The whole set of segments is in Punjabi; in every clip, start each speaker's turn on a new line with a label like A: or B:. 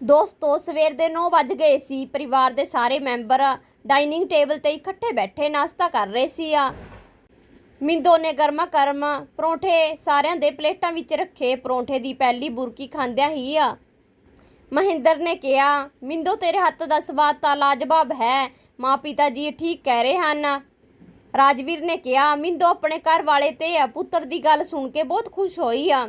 A: ਦੋਸਤੋ, ਸਵੇਰ ਦੇ 9 ਵੱਜ ਗਏ ਸੀ। ਪਰਿਵਾਰ ਦੇ ਸਾਰੇ ਮੈਂਬਰ ਡਾਈਨਿੰਗ ਟੇਬਲ ਤੇ ਇਕੱਠੇ ਬੈਠੇ ਨਾਸ਼ਤਾ ਕਰ ਰਹੇ ਸੀ ਆ। ਮਿੰਦੋ ਨੇ ਗਰਮਾ ਕਰਮ ਪਰੌਂਠੇ ਸਾਰਿਆਂ ਦੇ ਪਲੇਟਾਂ ਵਿੱਚ ਰੱਖੇ। ਪਰੌਂਠੇ ਦੀ ਪਹਿਲੀ ਬੁਰਕੀ ਖਾਂਦਿਆਂ ਹੀ ਆ। ਮਹਿੰਦਰ ਨੇ ਕਿਹਾ, ਮਿੰਦੋ, ਤੇਰੇ ਹੱਥ ਦਾ ਸਵਾਦ ਤਾਂ ਲਾਜਵਾਬ ਹੈ। ਮਾਂ ਪਿਤਾ ਜੀ ਠੀਕ ਕਹਿ ਰਹੇ ਹਨ। ਰਾਜਵੀਰ ਨੇ ਕਿਹਾ, ਮਿੰਦੋ, ਆਪਣੇ ਘਰ ਵਾਲੇ ਤੇ ਪੁੱਤਰ ਦੀ ਗੱਲ ਸੁਣ ਕੇ ਬਹੁਤ ਖੁਸ਼ ਹੋਈ ਆ।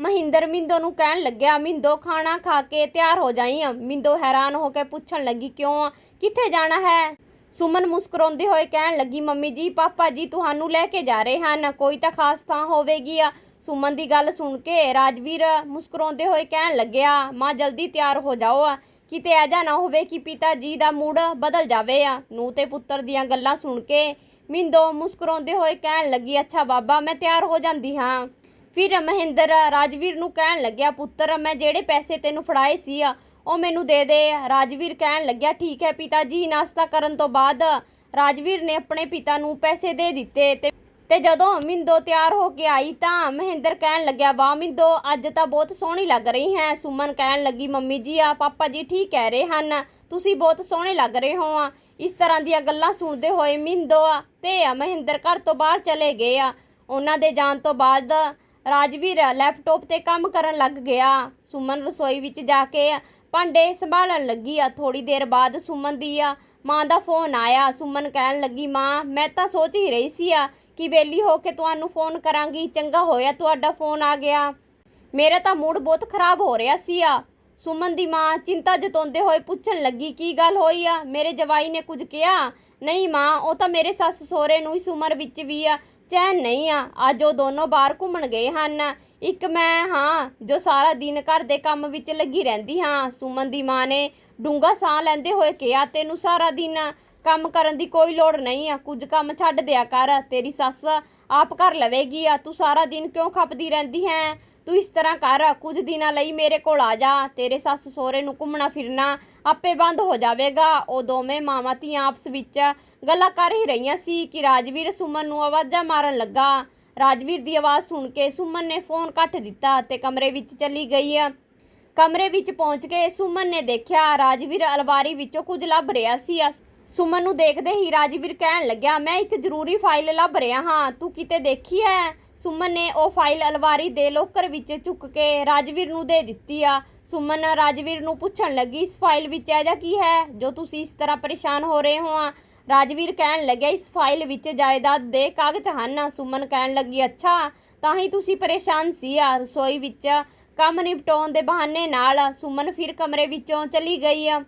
A: ਮਹਿੰਦਰ ਮਿੰਦੋ ਨੂੰ ਕਹਿਣ ਲੱਗਿਆ, ਮਿੰਦੋ, ਖਾਣਾ ਖਾ ਕੇ ਤਿਆਰ ਹੋ ਜਾਈ ਮਿੰਦੋ ਹੈਰਾਨ ਹੋ ਕੇ ਪੁੱਛਣ ਲੱਗੀ, ਕਿਉਂ ਕਿੱਥੇ ਜਾਣਾ ਹੈ? ਸੁਮਨ ਮੁਸਕਰਾਉਂਦੇ ਹੋਏ ਕਹਿਣ ਲੱਗੀ, ਮੰਮੀ ਜੀ, ਪਾਪਾ ਜੀ ਤੁਹਾਨੂੰ ਲੈ ਕੇ ਜਾ ਰਹੇ ਹਨ, ਕੋਈ ਤਾਂ ਖਾਸ ਥਾਂ ਹੋਵੇਗੀ ਆ। ਸੁਮਨ ਦੀ ਗੱਲ ਸੁਣ ਕੇ ਰਾਜਵੀਰ ਮੁਸਕਰਾਉਂਦੇ ਹੋਏ ਕਹਿਣ ਲੱਗਿਆ, ਮਾਂ, ਜਲਦੀ ਤਿਆਰ ਹੋ ਜਾਓ ਆ। ਕਿਤੇ ਐਜਾ ਨਾ ਹੋਵੇ ਕਿ ਪਿਤਾ ਜੀ ਦਾ ਮੂਡ ਬਦਲ ਜਾਵੇ ਆ। ਨੂੰ ਤੇ ਪੁੱਤਰ ਦੀਆਂ ਗੱਲਾਂ ਸੁਣ ਕੇ ਮਿੰਦੋ ਮੁਸਕਰਾਉਂਦੇ ਹੋਏ ਕਹਿਣ ਲੱਗੀ, ਅੱਛਾ ਬਾਬਾ, ਮੈਂ ਤਿਆਰ ਹੋ ਜਾਂਦੀ ਹਾਂ। ਫਿਰ ਮਹਿੰਦਰ ਰਾਜਵੀਰ ਨੂੰ ਕਹਿਣ ਲੱਗਿਆ, ਪੁੱਤਰ, ਮੈਂ ਜਿਹੜੇ ਪੈਸੇ ਤੈਨੂੰ ਫੜਾਏ ਸੀ ਉਹ ਮੈਨੂੰ ਦੇ ਦੇ। ਰਾਜਵੀਰ ਕਹਿਣ ਲੱਗਿਆ, ਠੀਕ ਹੈ ਪਿਤਾ ਜੀ, ਨਾਸ਼ਤਾ ਕਰਨ ਤੋਂ ਬਾਅਦ ਰਾਜਵੀਰ ਨੇ ਆਪਣੇ ਪਿਤਾ ਨੂੰ ਪੈਸੇ ਦੇ ਦਿੱਤੇ ਤੇ ਤੇ ਜਦੋਂ ਮਿੰਦੋ ਤਿਆਰ ਹੋ ਕੇ ਆਈ ਤਾਂ ਮਹਿੰਦਰ ਕਹਿਣ ਲੱਗਿਆ, ਵਾਹ ਮਿੰਦੋ, ਅੱਜ ਤਾਂ ਬਹੁਤ ਸੋਹਣੀ ਲੱਗ ਰਹੀ ਹੈ। ਸੁਮਨ ਕਹਿਣ ਲੱਗੀ, ਮੰਮੀ ਜੀ, ਆ ਪਾਪਾ ਜੀ ਠੀਕ ਕਹਿ ਰਹੇ ਹਨ, ਤੁਸੀਂ ਬਹੁਤ ਸੋਹਣੇ ਲੱਗ ਰਹੇ ਹੋ ਆ। ਇਸ ਤਰ੍ਹਾਂ ਦੀਆਂ ਗੱਲਾਂ ਸੁਣਦੇ ਹੋਏ ਮਿੰਦੋ ਆ ਤੇ ਮਹਿੰਦਰ ਘਰ ਤੋਂ ਬਾਹਰ ਚਲੇ ਗਏ ਆ। ਉਹਨਾਂ ਦੇ ਜਾਣ ਤੋਂ ਬਾਅਦ ਰਾਜਵੀਰ ਲੈਪਟਾਪ ਤੇ ਕੰਮ ਕਰਨ ਲੱਗ ਗਿਆ। ਸੁਮਨ ਰਸੋਈ ਵਿੱਚ ਜਾ ਕੇ ਭਾਂਡੇ ਸੰਭਾਲਣ ਲੱਗੀ। ਆ ਥੋੜੀ ਦੇਰ ਬਾਅਦ ਸੁਮਨ ਦੀ ਆ ਮਾਂ ਦਾ ਫੋਨ ਆਇਆ। ਸੁਮਨ ਕਹਿਣ ਲੱਗੀ, ਮਾਂ, ਮੈਂ ਤਾਂ ਸੋਚ ਹੀ ਰਹੀ ਸੀ ਆ ਕਿ ਵੇਲੀ ਹੋ ਕੇ ਤੁਹਾਨੂੰ ਫੋਨ ਕਰਾਂਗੀ। ਚੰਗਾ ਹੋਇਆ ਤੁਹਾਡਾ ਫੋਨ ਆ ਗਿਆ। ਮੇਰਾ ਤਾਂ ਮੂਡ ਬਹੁਤ ਖਰਾਬ ਹੋ ਰਿਹਾ ਸੀ। ਆ ਸੁਮਨ ਦੀ ਮਾਂ ਚਿੰਤਾ ਜਤਾਉਂਦੇ ਹੋਏ ਪੁੱਛਣ ਲੱਗੀ, ਕੀ ਗੱਲ ਹੋਈ ਆ? ਮੇਰੇ ਜਵਾਈ ਨੇ ਕੁਝ ਕਿਹਾ? ਨਹੀਂ ਮਾਂ, ਉਹ ਤਾਂ ਮੇਰੇ ਸੱਸ ਸਹੁਰੇ ਨੂੰ ਇਸ ਉਮਰ ਵਿੱਚ ਵੀ ਆ ਚੈਨ ਨਹੀਂ ਆ। ਅੱਜ ਉਹ ਦੋਨੋਂ ਬਾਹਰ ਘੁੰਮਣ ਗਏ ਹਨ। ਇੱਕ ਮੈਂ ਹਾਂ, ਜੋ ਸਾਰਾ ਦਿਨ ਘਰ ਦੇ ਕੰਮ ਵਿੱਚ ਲੱਗੀ ਰਹਿੰਦੀ ਹਾਂ। ਸੁਮਨ ਦੀ ਮਾਂ ਨੇ ਡੂੰਗਾ ਸਾਹ ਲੈਂਦੇ ਹੋਏ ਕਿਹਾ, ਤੈਨੂੰ ਸਾਰਾ ਦਿਨ ਕੰਮ ਕਰਨ ਦੀ ਕੋਈ ਲੋੜ ਨਹੀਂ ਆ। ਕੁਝ ਕੰਮ ਛੱਡ ਦਿਆ ਕਰ। ਤੇਰੀ ਸੱਸ ਆਪ ਕਰ ਲਵੇਗੀ ਆ। ਤੂੰ ਸਾਰਾ ਦਿਨ ਕਿਉਂ ਖਪਦੀ ਰਹਿੰਦੀ ਹੈ? ਤੂੰ ਇਸ ਤਰ੍ਹਾਂ ਕਰ। ਕੁਝ ਦਿਨਾਂ ਲਈ ਮੇਰੇ ਕੋਲ ਆ ਜਾ। ਤੇਰੇ ਸੱਸ ਸਹੁਰੇ ਨੂੰ ਘੁੰਮਣਾ ਫਿਰਨਾ ਆਪੇ ਬੰਦ ਹੋ ਜਾਵੇਗਾ। ਉਹ ਦੋਵੇਂ ਮਾਵਾਂ ਧੀਆਂ ਆਪਸ ਵਿੱਚ ਗੱਲਾਂ ਕਰ ਹੀ ਰਹੀਆਂ ਸੀ ਕਿ ਰਾਜਵੀਰ ਸੁਮਨ ਨੂੰ ਆਵਾਜ਼ਾਂ ਮਾਰਨ ਲੱਗਾ। ਰਾਜਵੀਰ ਦੀ ਆਵਾਜ਼ ਸੁਣ ਕੇ ਸੁਮਨ ਨੇ ਫੋਨ ਕੱਟ ਦਿੱਤਾ ਤੇ ਕਮਰੇ ਵਿੱਚ ਚਲੀ ਗਈ। ਕਮਰੇ ਵਿੱਚ ਪਹੁੰਚ ਕੇ ਸੁਮਨ ਨੇ ਦੇਖਿਆ ਰਾਜਵੀਰ ਅਲਵਾਰੀ ਵਿੱਚੋਂ ਕੁਝ ਲੱਭ ਰਿਹਾ ਸੀ। ਸੁਮਨ ਨੂੰ ਦੇਖਦੇ ਹੀ ਰਾਜਵੀਰ ਕਹਿਣ ਲੱਗਿਆ, ਮੈਂ ਇੱਕ ਜ਼ਰੂਰੀ ਫਾਈਲ ਲੱਭ ਰਿਹਾ ਹਾਂ। ਤੂੰ ਕਿਤੇ ਦੇਖੀ ਹੈ? ਸੁਮਨ ਨੇ ਉਹ ਫਾਈਲ ਅਲਵਾਰੀ ਦੇ ਲੋਕਰ ਵਿੱਚ ਚੁੱਕ ਕੇ ਰਾਜਵੀਰ ਨੂੰ ਦੇ ਦਿੱਤੀ ਆ। ਸੁਮਨ ਰਾਜਵੀਰ ਨੂੰ ਪੁੱਛਣ ਲੱਗੀ, ਇਸ ਫਾਈਲ ਵਿੱਚ ਇਹਦਾ ਕੀ ਹੈ ਜੋ ਤੁਸੀਂ ਇਸ ਤਰ੍ਹਾਂ ਪਰੇਸ਼ਾਨ ਹੋ ਰਹੇ ਹੋ ਆ? ਰਾਜਵੀਰ ਕਹਿਣ ਲੱਗਿਆ, ਇਸ ਫਾਈਲ ਵਿੱਚ ਜਾਇਦਾਦ ਦੇ ਕਾਗਜ਼ ਹਨ। ਸੁਮਨ ਕਹਿਣ ਲੱਗੀ, ਅੱਛਾ, ਤਾਂ ਹੀ ਤੁਸੀਂ ਪਰੇਸ਼ਾਨ ਸੀ ਆ, ਰਸੋਈ ਵਿੱਚ ਕੰਮ ਨਿਪਟਾਉਣ ਦੇ ਬਹਾਨੇ ਨਾਲ। ਸੁਮਨ ਫਿਰ ਕਮਰੇ ਵਿੱਚੋਂ ਚਲੀ ਗਈ ਆ।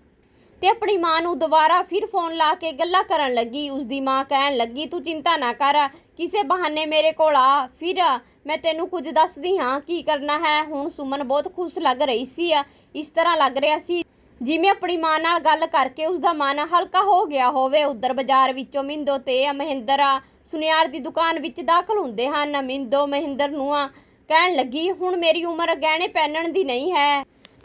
A: ਤੇ ਆਪਣੀ ਮਾਂ ਨੂੰ ਦੁਬਾਰਾ ਫਿਰ ਫੋਨ ਲਾ ਕੇ ਗੱਲਾਂ ਕਰਨ ਲੱਗੀ। ਉਸ ਦੀ ਮਾਂ ਕਹਿਣ ਲੱਗੀ, ਤੂੰ ਚਿੰਤਾ ਨਾ ਕਰ, ਕਿਸੇ ਬਹਾਨੇ ਮੇਰੇ ਕੋਲ ਆ। ਫਿਰ ਮੈਂ ਤੈਨੂੰ ਕੁਝ ਦੱਸਦੀ ਹਾਂ, ਕੀ ਕਰਨਾ ਹੈ। ਹੁਣ ਸੁਮਨ ਬਹੁਤ ਖੁਸ਼ ਲੱਗ ਰਹੀ ਸੀ। ਇਸ ਤਰ੍ਹਾਂ ਲੱਗ ਰਿਹਾ ਸੀ ਜਿਵੇਂ ਆਪਣੀ ਮਾਂ ਨਾਲ ਗੱਲ ਕਰਕੇ ਉਸ ਦਾ ਮਨ ਹਲਕਾ ਹੋ ਗਿਆ ਹੋਵੇ। ਉਧਰ ਬਾਜ਼ਾਰ ਵਿੱਚੋਂ ਮਿੰਦੋ ਤੇ ਮਹਿੰਦਰ ਆ ਸੁਨਿਆਰ ਦੀ ਦੁਕਾਨ ਵਿੱਚ ਦਾਖਲ ਹੁੰਦੇ ਹਨ। ਮਿੰਦੋ ਮਹਿੰਦਰ ਨੂੰ ਆ ਕਹਿਣ ਲੱਗੀ, ਹੁਣ ਮੇਰੀ ਉਮਰ ਗਹਿਣੇ ਪਹਿਨਣ ਦੀ ਨਹੀਂ ਹੈ।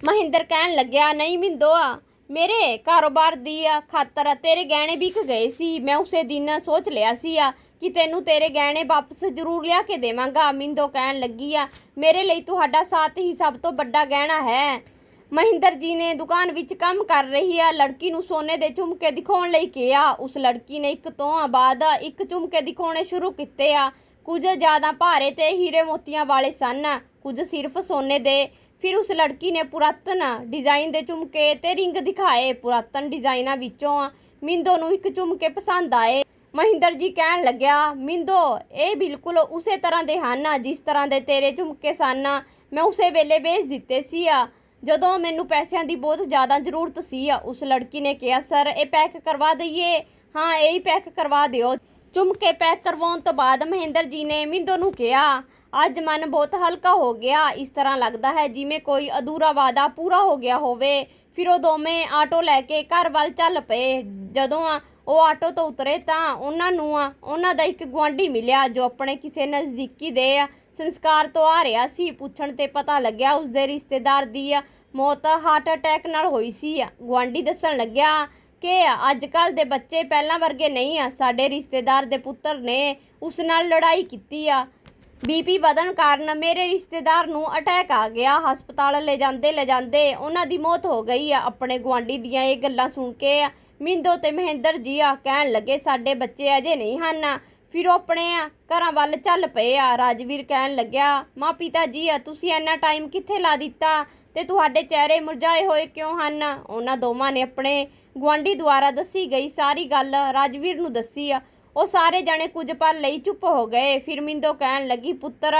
A: ਮਹਿੰਦਰ ਕਹਿਣ ਲੱਗਿਆ, ਨਹੀਂ ਮਿੰਦੋ ਆ ਮੇਰੇ ਕਾਰੋਬਾਰ ਦੀ ਖਾਤਰ ਤੇਰੇ ਗਹਿਣੇ ਵਿਕ ਗਏ ਸੀ। ਮੈਂ ਉਸੇ ਦਿਨ ਸੋਚ ਲਿਆ ਸੀ ਆ ਕਿ ਤੈਨੂੰ ਤੇਰੇ ਗਹਿਣੇ ਵਾਪਸ ਜ਼ਰੂਰ ਲਿਆ ਕੇ ਦੇਵਾਂਗਾ ਮਿੰਦੋ ਕਹਿਣ ਲੱਗੀ ਆ। ਮੇਰੇ ਲਈ ਤੁਹਾਡਾ ਸਾਥ ਹੀ ਸਭ ਤੋਂ ਵੱਡਾ ਗਹਿਣਾ ਹੈ। ਮਹਿੰਦਰ ਜੀ ਨੇ ਦੁਕਾਨ ਵਿੱਚ ਕੰਮ ਕਰ ਰਹੀ ਆ, ਲੜਕੀ ਨੂੰ ਸੋਨੇ ਦੇ ਝੁਮਕੇ ਦਿਖਾਉਣ ਲਈ ਕਿਹਾ। ਉਸ ਲੜਕੀ ਨੇ ਇੱਕ ਤੋਂ ਬਾਅਦ ਇੱਕ ਝੁਮਕੇ ਦਿਖਾਉਣੇ ਸ਼ੁਰੂ ਕੀਤੇ ਆ। ਕੁਝ ਜ਼ਿਆਦਾ ਭਾਰੇ ਤੇ ਹੀਰੇ ਮੋਤੀਆਂ ਵਾਲੇ ਸਨ। ਕੁਝ ਸਿਰਫ ਸੋਨੇ ਦੇ ਫਿਰ ਉਸ ਲੜਕੀ ਨੇ ਪੁਰਾਤਨ ਡਿਜ਼ਾਈਨ ਦੇ ਝੁਮਕੇ ਤੇ ਰਿੰਗ ਦਿਖਾਏ। ਪੁਰਾਤਨ ਡਿਜ਼ਾਈਨਾਂ ਵਿੱਚੋਂ ਮਿੰਦੋ ਨੂੰ ਇੱਕ ਝੁਮਕੇ ਪਸੰਦ ਆਏ। ਮਹਿੰਦਰ ਜੀ ਕਹਿਣ ਲੱਗਿਆ, ਮਿੰਦੋ, ਇਹ ਬਿਲਕੁਲ ਉਸੇ ਤਰ੍ਹਾਂ ਦੇ ਹਨ ਜਿਸ ਤਰ੍ਹਾਂ ਦੇ ਤੇਰੇ ਝੁਮਕੇ ਸਨ। ਮੈਂ ਉਸੇ ਵੇਲੇ ਵੇਚ ਦਿੱਤੇ ਸੀ। ਆ ਜਦੋਂ ਮੈਨੂੰ ਪੈਸਿਆਂ ਦੀ ਬਹੁਤ ਜ਼ਿਆਦਾ ਜ਼ਰੂਰਤ ਸੀ, ਉਸ ਲੜਕੀ ਨੇ ਕਿਹਾ, ਸਰ, ਇਹ ਪੈਕ ਕਰਵਾ ਦਈਏ? ਹਾਂ, ਇਹ ਹੀ ਪੈਕ ਕਰਵਾ ਦਿਓ। ਝੁਮਕੇ ਪੈਕ ਕਰਵਾਉਣ ਤੋਂ ਬਾਅਦ ਮਹਿੰਦਰ ਜੀ ਨੇ ਮਿੰਦੋ ਨੂੰ ਕਿਹਾ ਅੱਜ ਮਨ ਬਹੁਤ ਹਲਕਾ ਹੋ ਗਿਆ। ਇਸ ਤਰ੍ਹਾਂ ਲੱਗਦਾ ਹੈ ਜਿਵੇਂ ਕੋਈ ਅਧੂਰਾ ਵਾਦਾ ਪੂਰਾ ਹੋ ਗਿਆ ਹੋਵੇ। ਫਿਰ ਉਹ ਦੋਵੇਂ ਆਟੋ ਲੈ ਕੇ ਘਰ ਵੱਲ ਚੱਲ ਪਏ। ਜਦੋਂ ਉਹ ਆਟੋ ਤੋਂ ਉਤਰੇ ਤਾਂ ਉਹਨਾਂ ਨੂੰ ਉਹਨਾਂ ਦਾ ਇੱਕ ਗੁਆਂਢੀ ਮਿਲਿਆ ਜੋ ਆਪਣੇ ਕਿਸੇ ਨਜ਼ਦੀਕੀ ਦੇ ਸੰਸਕਾਰ ਤੋਂ ਆ ਰਿਹਾ ਸੀ। ਪੁੱਛਣ ਤੇ ਪਤਾ ਲੱਗਿਆ ਉਸ ਦੇ ਰਿਸ਼ਤੇਦਾਰ ਦੀ ਮੌਤ ਹਾਰਟ ਅਟੈਕ ਨਾਲ ਹੋਈ ਸੀ। ਗੁਆਂਢੀ ਦੱਸਣ ਲੱਗਿਆ ਕਿ ਅੱਜ ਕੱਲ ਦੇ ਬੱਚੇ ਪਹਿਲਾਂ ਵਰਗੇ ਨਹੀਂ ਆ। ਸਾਡੇ ਰਿਸ਼ਤੇਦਾਰ ਦੇ ਪੁੱਤਰ ਨੇ ਉਸ ਨਾਲ ਲੜਾਈ ਕੀਤੀ ਆ। ਬੀਪੀ ਵਧਣ ਕਾਰਨ ਮੇਰੇ ਰਿਸ਼ਤੇਦਾਰ ਨੂੰ ਅਟੈਕ ਆ ਗਿਆ। ਹਸਪਤਾਲ ਲੈ ਜਾਂਦੇ ਲੈ ਜਾਂਦੇ ਉਹਨਾਂ ਦੀ ਮੌਤ ਹੋ ਗਈ ਆ। ਆਪਣੇ ਗੁਆਂਢੀ ਦੀਆਂ ਇਹ ਗੱਲਾਂ ਸੁਣ ਕੇ ਮਿੰਦੋ ਤੇ ਮਹਿੰਦਰ ਜੀ ਆ ਕਹਿਣ ਲੱਗੇ, ਸਾਡੇ ਬੱਚੇ ਅਜੇ ਨਹੀਂ ਹਨ। ਫਿਰ ਉਹ ਆਪਣੇ ਆ ਘਰਾਂ ਵੱਲ ਚੱਲ ਪਏ ਆ। ਰਾਜਵੀਰ ਕਹਿਣ ਲੱਗਿਆ, ਮਾਂ ਪਿਤਾ ਜੀ ਆ, ਤੁਸੀਂ ਇੰਨਾ ਟਾਈਮ ਕਿੱਥੇ ਲਾ ਦਿੱਤਾ? ਤੇ ਤੁਹਾਡੇ ਚਿਹਰੇ ਮੁਰਝਾਏ ਹੋਏ ਕਿਉਂ ਹਨ? ਉਹਨਾਂ ਦੋਵਾਂ ਨੇ ਆਪਣੇ ਗੁਆਂਢੀ ਦੁਆਰਾ ਦੱਸੀ ਗਈ ਸਾਰੀ ਗੱਲ ਰਾਜਵੀਰ ਨੂੰ ਦੱਸੀ ਆ। ਉਹ ਸਾਰੇ ਜਾਣੇ ਕੁਝ ਪਲ ਲਈ ਚੁੱਪ ਹੋ ਗਏ। ਫਿਰ ਮਿੰਦੋ ਕਹਿਣ ਲੱਗੀ, ਪੁੱਤਰ,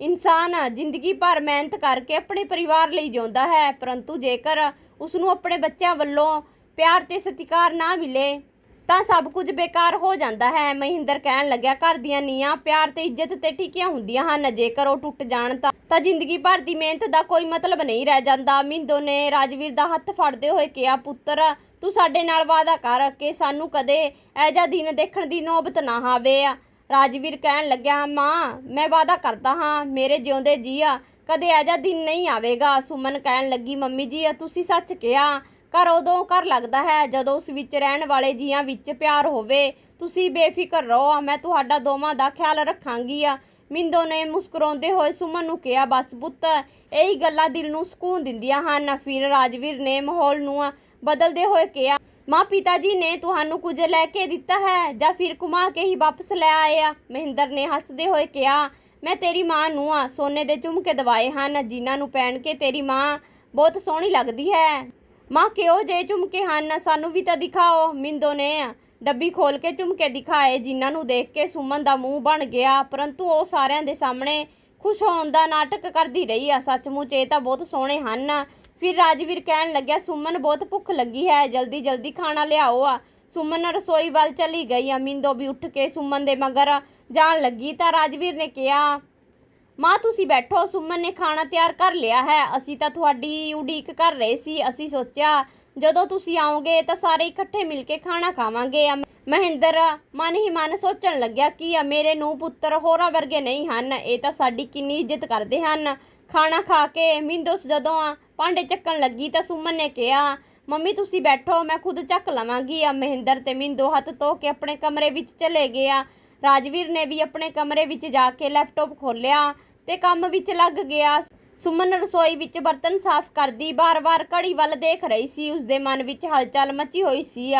A: ਇਨਸਾਨ ਜ਼ਿੰਦਗੀ ਭਰ ਮਿਹਨਤ ਕਰਕੇ ਆਪਣੇ ਪਰਿਵਾਰ ਲਈ ਜਿਉਂਦਾ ਹੈ, ਪਰੰਤੂ ਜੇਕਰ ਉਸ ਨੂੰ ਆਪਣੇ ਬੱਚਿਆਂ ਵੱਲੋਂ ਪਿਆਰ ਤੇ ਸਤਿਕਾਰ ਨਾ ਮਿਲੇ ਤਾਂ ਸਭ ਕੁਝ ਬੇਕਾਰ ਹੋ ਜਾਂਦਾ ਹੈ। ਮਹਿੰਦਰ ਕਹਿਣ ਲੱਗਿਆ, ਘਰ ਦੀਆਂ ਨੀਆਂ ਪਿਆਰ ਤੇ ਇੱਜ਼ਤ ਤੇ ਟਿਕੀਆਂ ਹੁੰਦੀਆਂ ਹਨ। ਜੇਕਰ ਉਹ ਟੁੱਟ ਜਾਣ ਤਾਂ ਤਾਂ ਜ਼ਿੰਦਗੀ ਭਰ ਦੀ ਮਿਹਨਤ ਦਾ ਕੋਈ ਮਤਲਬ ਨਹੀਂ ਰਹਿ ਜਾਂਦਾ। ਮਿੰਦੋ ਨੇ ਰਾਜਵੀਰ ਦਾ ਹੱਥ ਫੜਦੇ ਹੋਏ ਕਿਹਾ, ਪੁੱਤਰ, ਤੂੰ ਸਾਡੇ ਨਾਲ ਵਾਅਦਾ ਕਰ ਕਿ ਸਾਨੂੰ ਕਦੇ ਐਜਾ ਦਿਨ ਦੇਖਣ ਦੀ ਨੌਬਤ ਨਾ ਆਵੇ। ਰਾਜਵੀਰ ਕਹਿਣ ਲੱਗਿਆ, ਮਾਂ, ਮੈਂ ਵਾਅਦਾ ਕਰਦਾ ਹਾਂ, ਮੇਰੇ ਜਿਉਂਦੇ ਜੀ ਆ, ਕਦੇ ਐਜਾ ਦਿਨ ਨਹੀਂ ਆਵੇਗਾ। ਸੁਮਨ ਕਹਿਣ ਲੱਗੀ, ਮੰਮੀ ਜੀ ਤੁਸੀਂ ਸੱਚ ਕਿਹਾ। ਘਰ ਉਦੋਂ ਘਰ ਲੱਗਦਾ ਹੈ ਜਦੋਂ ਉਸ ਵਿੱਚ ਰਹਿਣ ਵਾਲੇ ਜੀਆਂ ਵਿੱਚ ਪਿਆਰ ਹੋਵੇ। ਤੁਸੀਂ ਬੇਫਿਕਰ ਰਹੋ ਮੈਂ ਤੁਹਾਡਾ ਦੋਵਾਂ ਦਾ ਖਿਆਲ ਰੱਖਾਂਗੀ ਆ ਮਿੰਦੋ ਨੇ ਮੁਸਕਰਾਉਂਦੇ ਹੋਏ ਸੁਮਨ ਨੂੰ ਕਿਹਾ, ਬਸ ਪੁੱਤ, ਇਹੀ ਗੱਲਾਂ ਦਿਲ ਨੂੰ ਸਕੂਨ ਦਿੰਦੀਆਂ ਹਨ। ਫਿਰ ਰਾਜਵੀਰ ਨੇ ਮਾਹੌਲ ਨੂੰ ਬਦਲਦੇ ਹੋਏ ਕਿਹਾ, ਮਾਂ ਪਿਤਾ ਜੀ ਨੇ ਤੁਹਾਨੂੰ ਕੁਝ ਲੈ ਕੇ ਦਿੱਤਾ ਹੈ ਜਾਂ ਫਿਰ ਕੁਮਾ ਕੇ ਹੀ ਵਾਪਸ ਲੈ ਆਏ ਆ? ਮਹਿੰਦਰ ਨੇ ਹੱਸਦੇ ਹੋਏ ਕਿਹਾ, ਮੈਂ ਤੇਰੀ ਮਾਂ ਨੂੰ ਆ, ਸੋਨੇ ਦੇ ਝੁਮਕੇ ਦਵਾਏ ਹਨ, ਜਿਨ੍ਹਾਂ ਨੂੰ ਪਹਿਨ ਕੇ ਤੇਰੀ ਮਾਂ ਬਹੁਤ ਸੋਹਣੀ ਲੱਗਦੀ ਹੈ। ਮਾਂ ਕਿਹੋ ਜੇ ਝੁਮਕੇ ਹਨ? ਸਾਨੂੰ ਵੀ ਤਾਂ ਦਿਖਾਓ। ਮਿੰਦੋ ਨੇ ਡੱਬੀ ਖੋਲ ਕੇ ਝੁਮਕੇ ਦਿਖਾਏ। ਜਿਨ੍ਹਾਂ ਨੂੰ ਦੇਖ ਕੇ ਸੁਮਨ ਦਾ ਮੂੰਹ ਬਣ ਗਿਆ, ਪਰੰਤੂ ਉਹ ਸਾਰਿਆਂ ਦੇ ਸਾਹਮਣੇ ਖੁਸ਼ ਹੋਣ ਦਾ ਨਾਟਕ ਕਰਦੀ ਰਹੀ ਆ। ਸੱਚਮੁੱਚ ਇਹ ਤਾਂ ਬਹੁਤ ਸੋਹਣੇ ਹਨ। ਫਿਰ ਰਾਜਵੀਰ ਕਹਿਣ ਲੱਗਿਆ, ਸੁਮਨ, ਬਹੁਤ ਭੁੱਖ ਲੱਗੀ ਹੈ। ਜਲਦੀ ਜਲਦੀ ਖਾਣਾ ਲਿਆਓ ਆ। ਸੁਮਨ ਰਸੋਈ ਵੱਲ ਚਲੀ ਗਈ ਆ। ਮਿੰਦੋ ਵੀ ਉੱਠ ਕੇ ਸੁਮਨ ਦੇ ਮਗਰ ਜਾਣ ਲੱਗੀ ਤਾਂ ਰਾਜਵੀਰ ਨੇ ਕਿਹਾ ਮਾਂ, ਤੁਸੀਂ ਬੈਠੋ, ਸੁਮਨ ਨੇ ਖਾਣਾ ਤਿਆਰ ਕਰ ਲਿਆ ਹੈ। ਅਸੀਂ ਤਾਂ ਤੁਹਾਡੀ ਉਡੀਕ ਕਰ ਰਹੇ ਸੀ। ਅਸੀਂ ਸੋਚਿਆ, ਜਦੋਂ ਤੁਸੀਂ ਆਓਗੇ ਤਾਂ ਸਾਰੇ ਇਕੱਠੇ ਮਿਲ ਕੇ ਖਾਣਾ ਖਾਵਾਂਗੇ। ਅਮ- ਮਹਿੰਦਰ ਮਨ ਹੀ ਮਨ ਸੋਚਣ ਲੱਗਿਆ ਕਿ ਮੇਰੇ ਨੂੰ ਪੁੱਤਰ ਹੋਰਾਂ ਵਰਗੇ ਨਹੀਂ ਹਨ। ਇਹ ਤਾਂ ਸਾਡੀ ਕਿੰਨੀ ਇੱਜ਼ਤ ਕਰਦੇ ਹਨ। ਖਾਣਾ ਖਾ ਕੇ ਮਿੰਦੋਸ ਜਦੋਂ ਆ ਭਾਂਡੇ ਚੱਕਣ ਲੱਗੀ ਤਾਂ ਸੁਮਨ ਨੇ ਕਿਹਾ, ਮੰਮੀ, ਤੁਸੀਂ ਬੈਠੋ, ਮੈਂ ਖੁਦ ਚੱਕ ਲਵਾਂਗੀ। ਆ ਮਹਿੰਦਰ ਤੇ ਮਿੰਦੋ ਹੱਥ ਧੋ ਕੇ ਆਪਣੇ ਕਮਰੇ ਵਿੱਚ ਚਲੇ ਗਏ ਆ ਰਾਜਵੀਰ ਨੇ ਵੀ ਆਪਣੇ ਕਮਰੇ ਵਿੱਚ ਜਾ ਕੇ ਲੈਪਟਾਪ ਖੋਲ੍ਹਿਆ ਤੇ ਕੰਮ ਵਿੱਚ ਲੱਗ ਗਿਆ। ਸੁਮਨ ਰਸੋਈ ਵਿੱਚ ਬਰਤਨ ਸਾਫ਼ ਕਰਦੀ ਬਾਰ-ਬਾਰ ਘੜੀ ਵੱਲ ਦੇਖ ਰਹੀ ਸੀ। ਉਸਦੇ ਮਨ ਵਿੱਚ ਹਲਚਲ ਮਚੀ ਹੋਈ ਸੀ।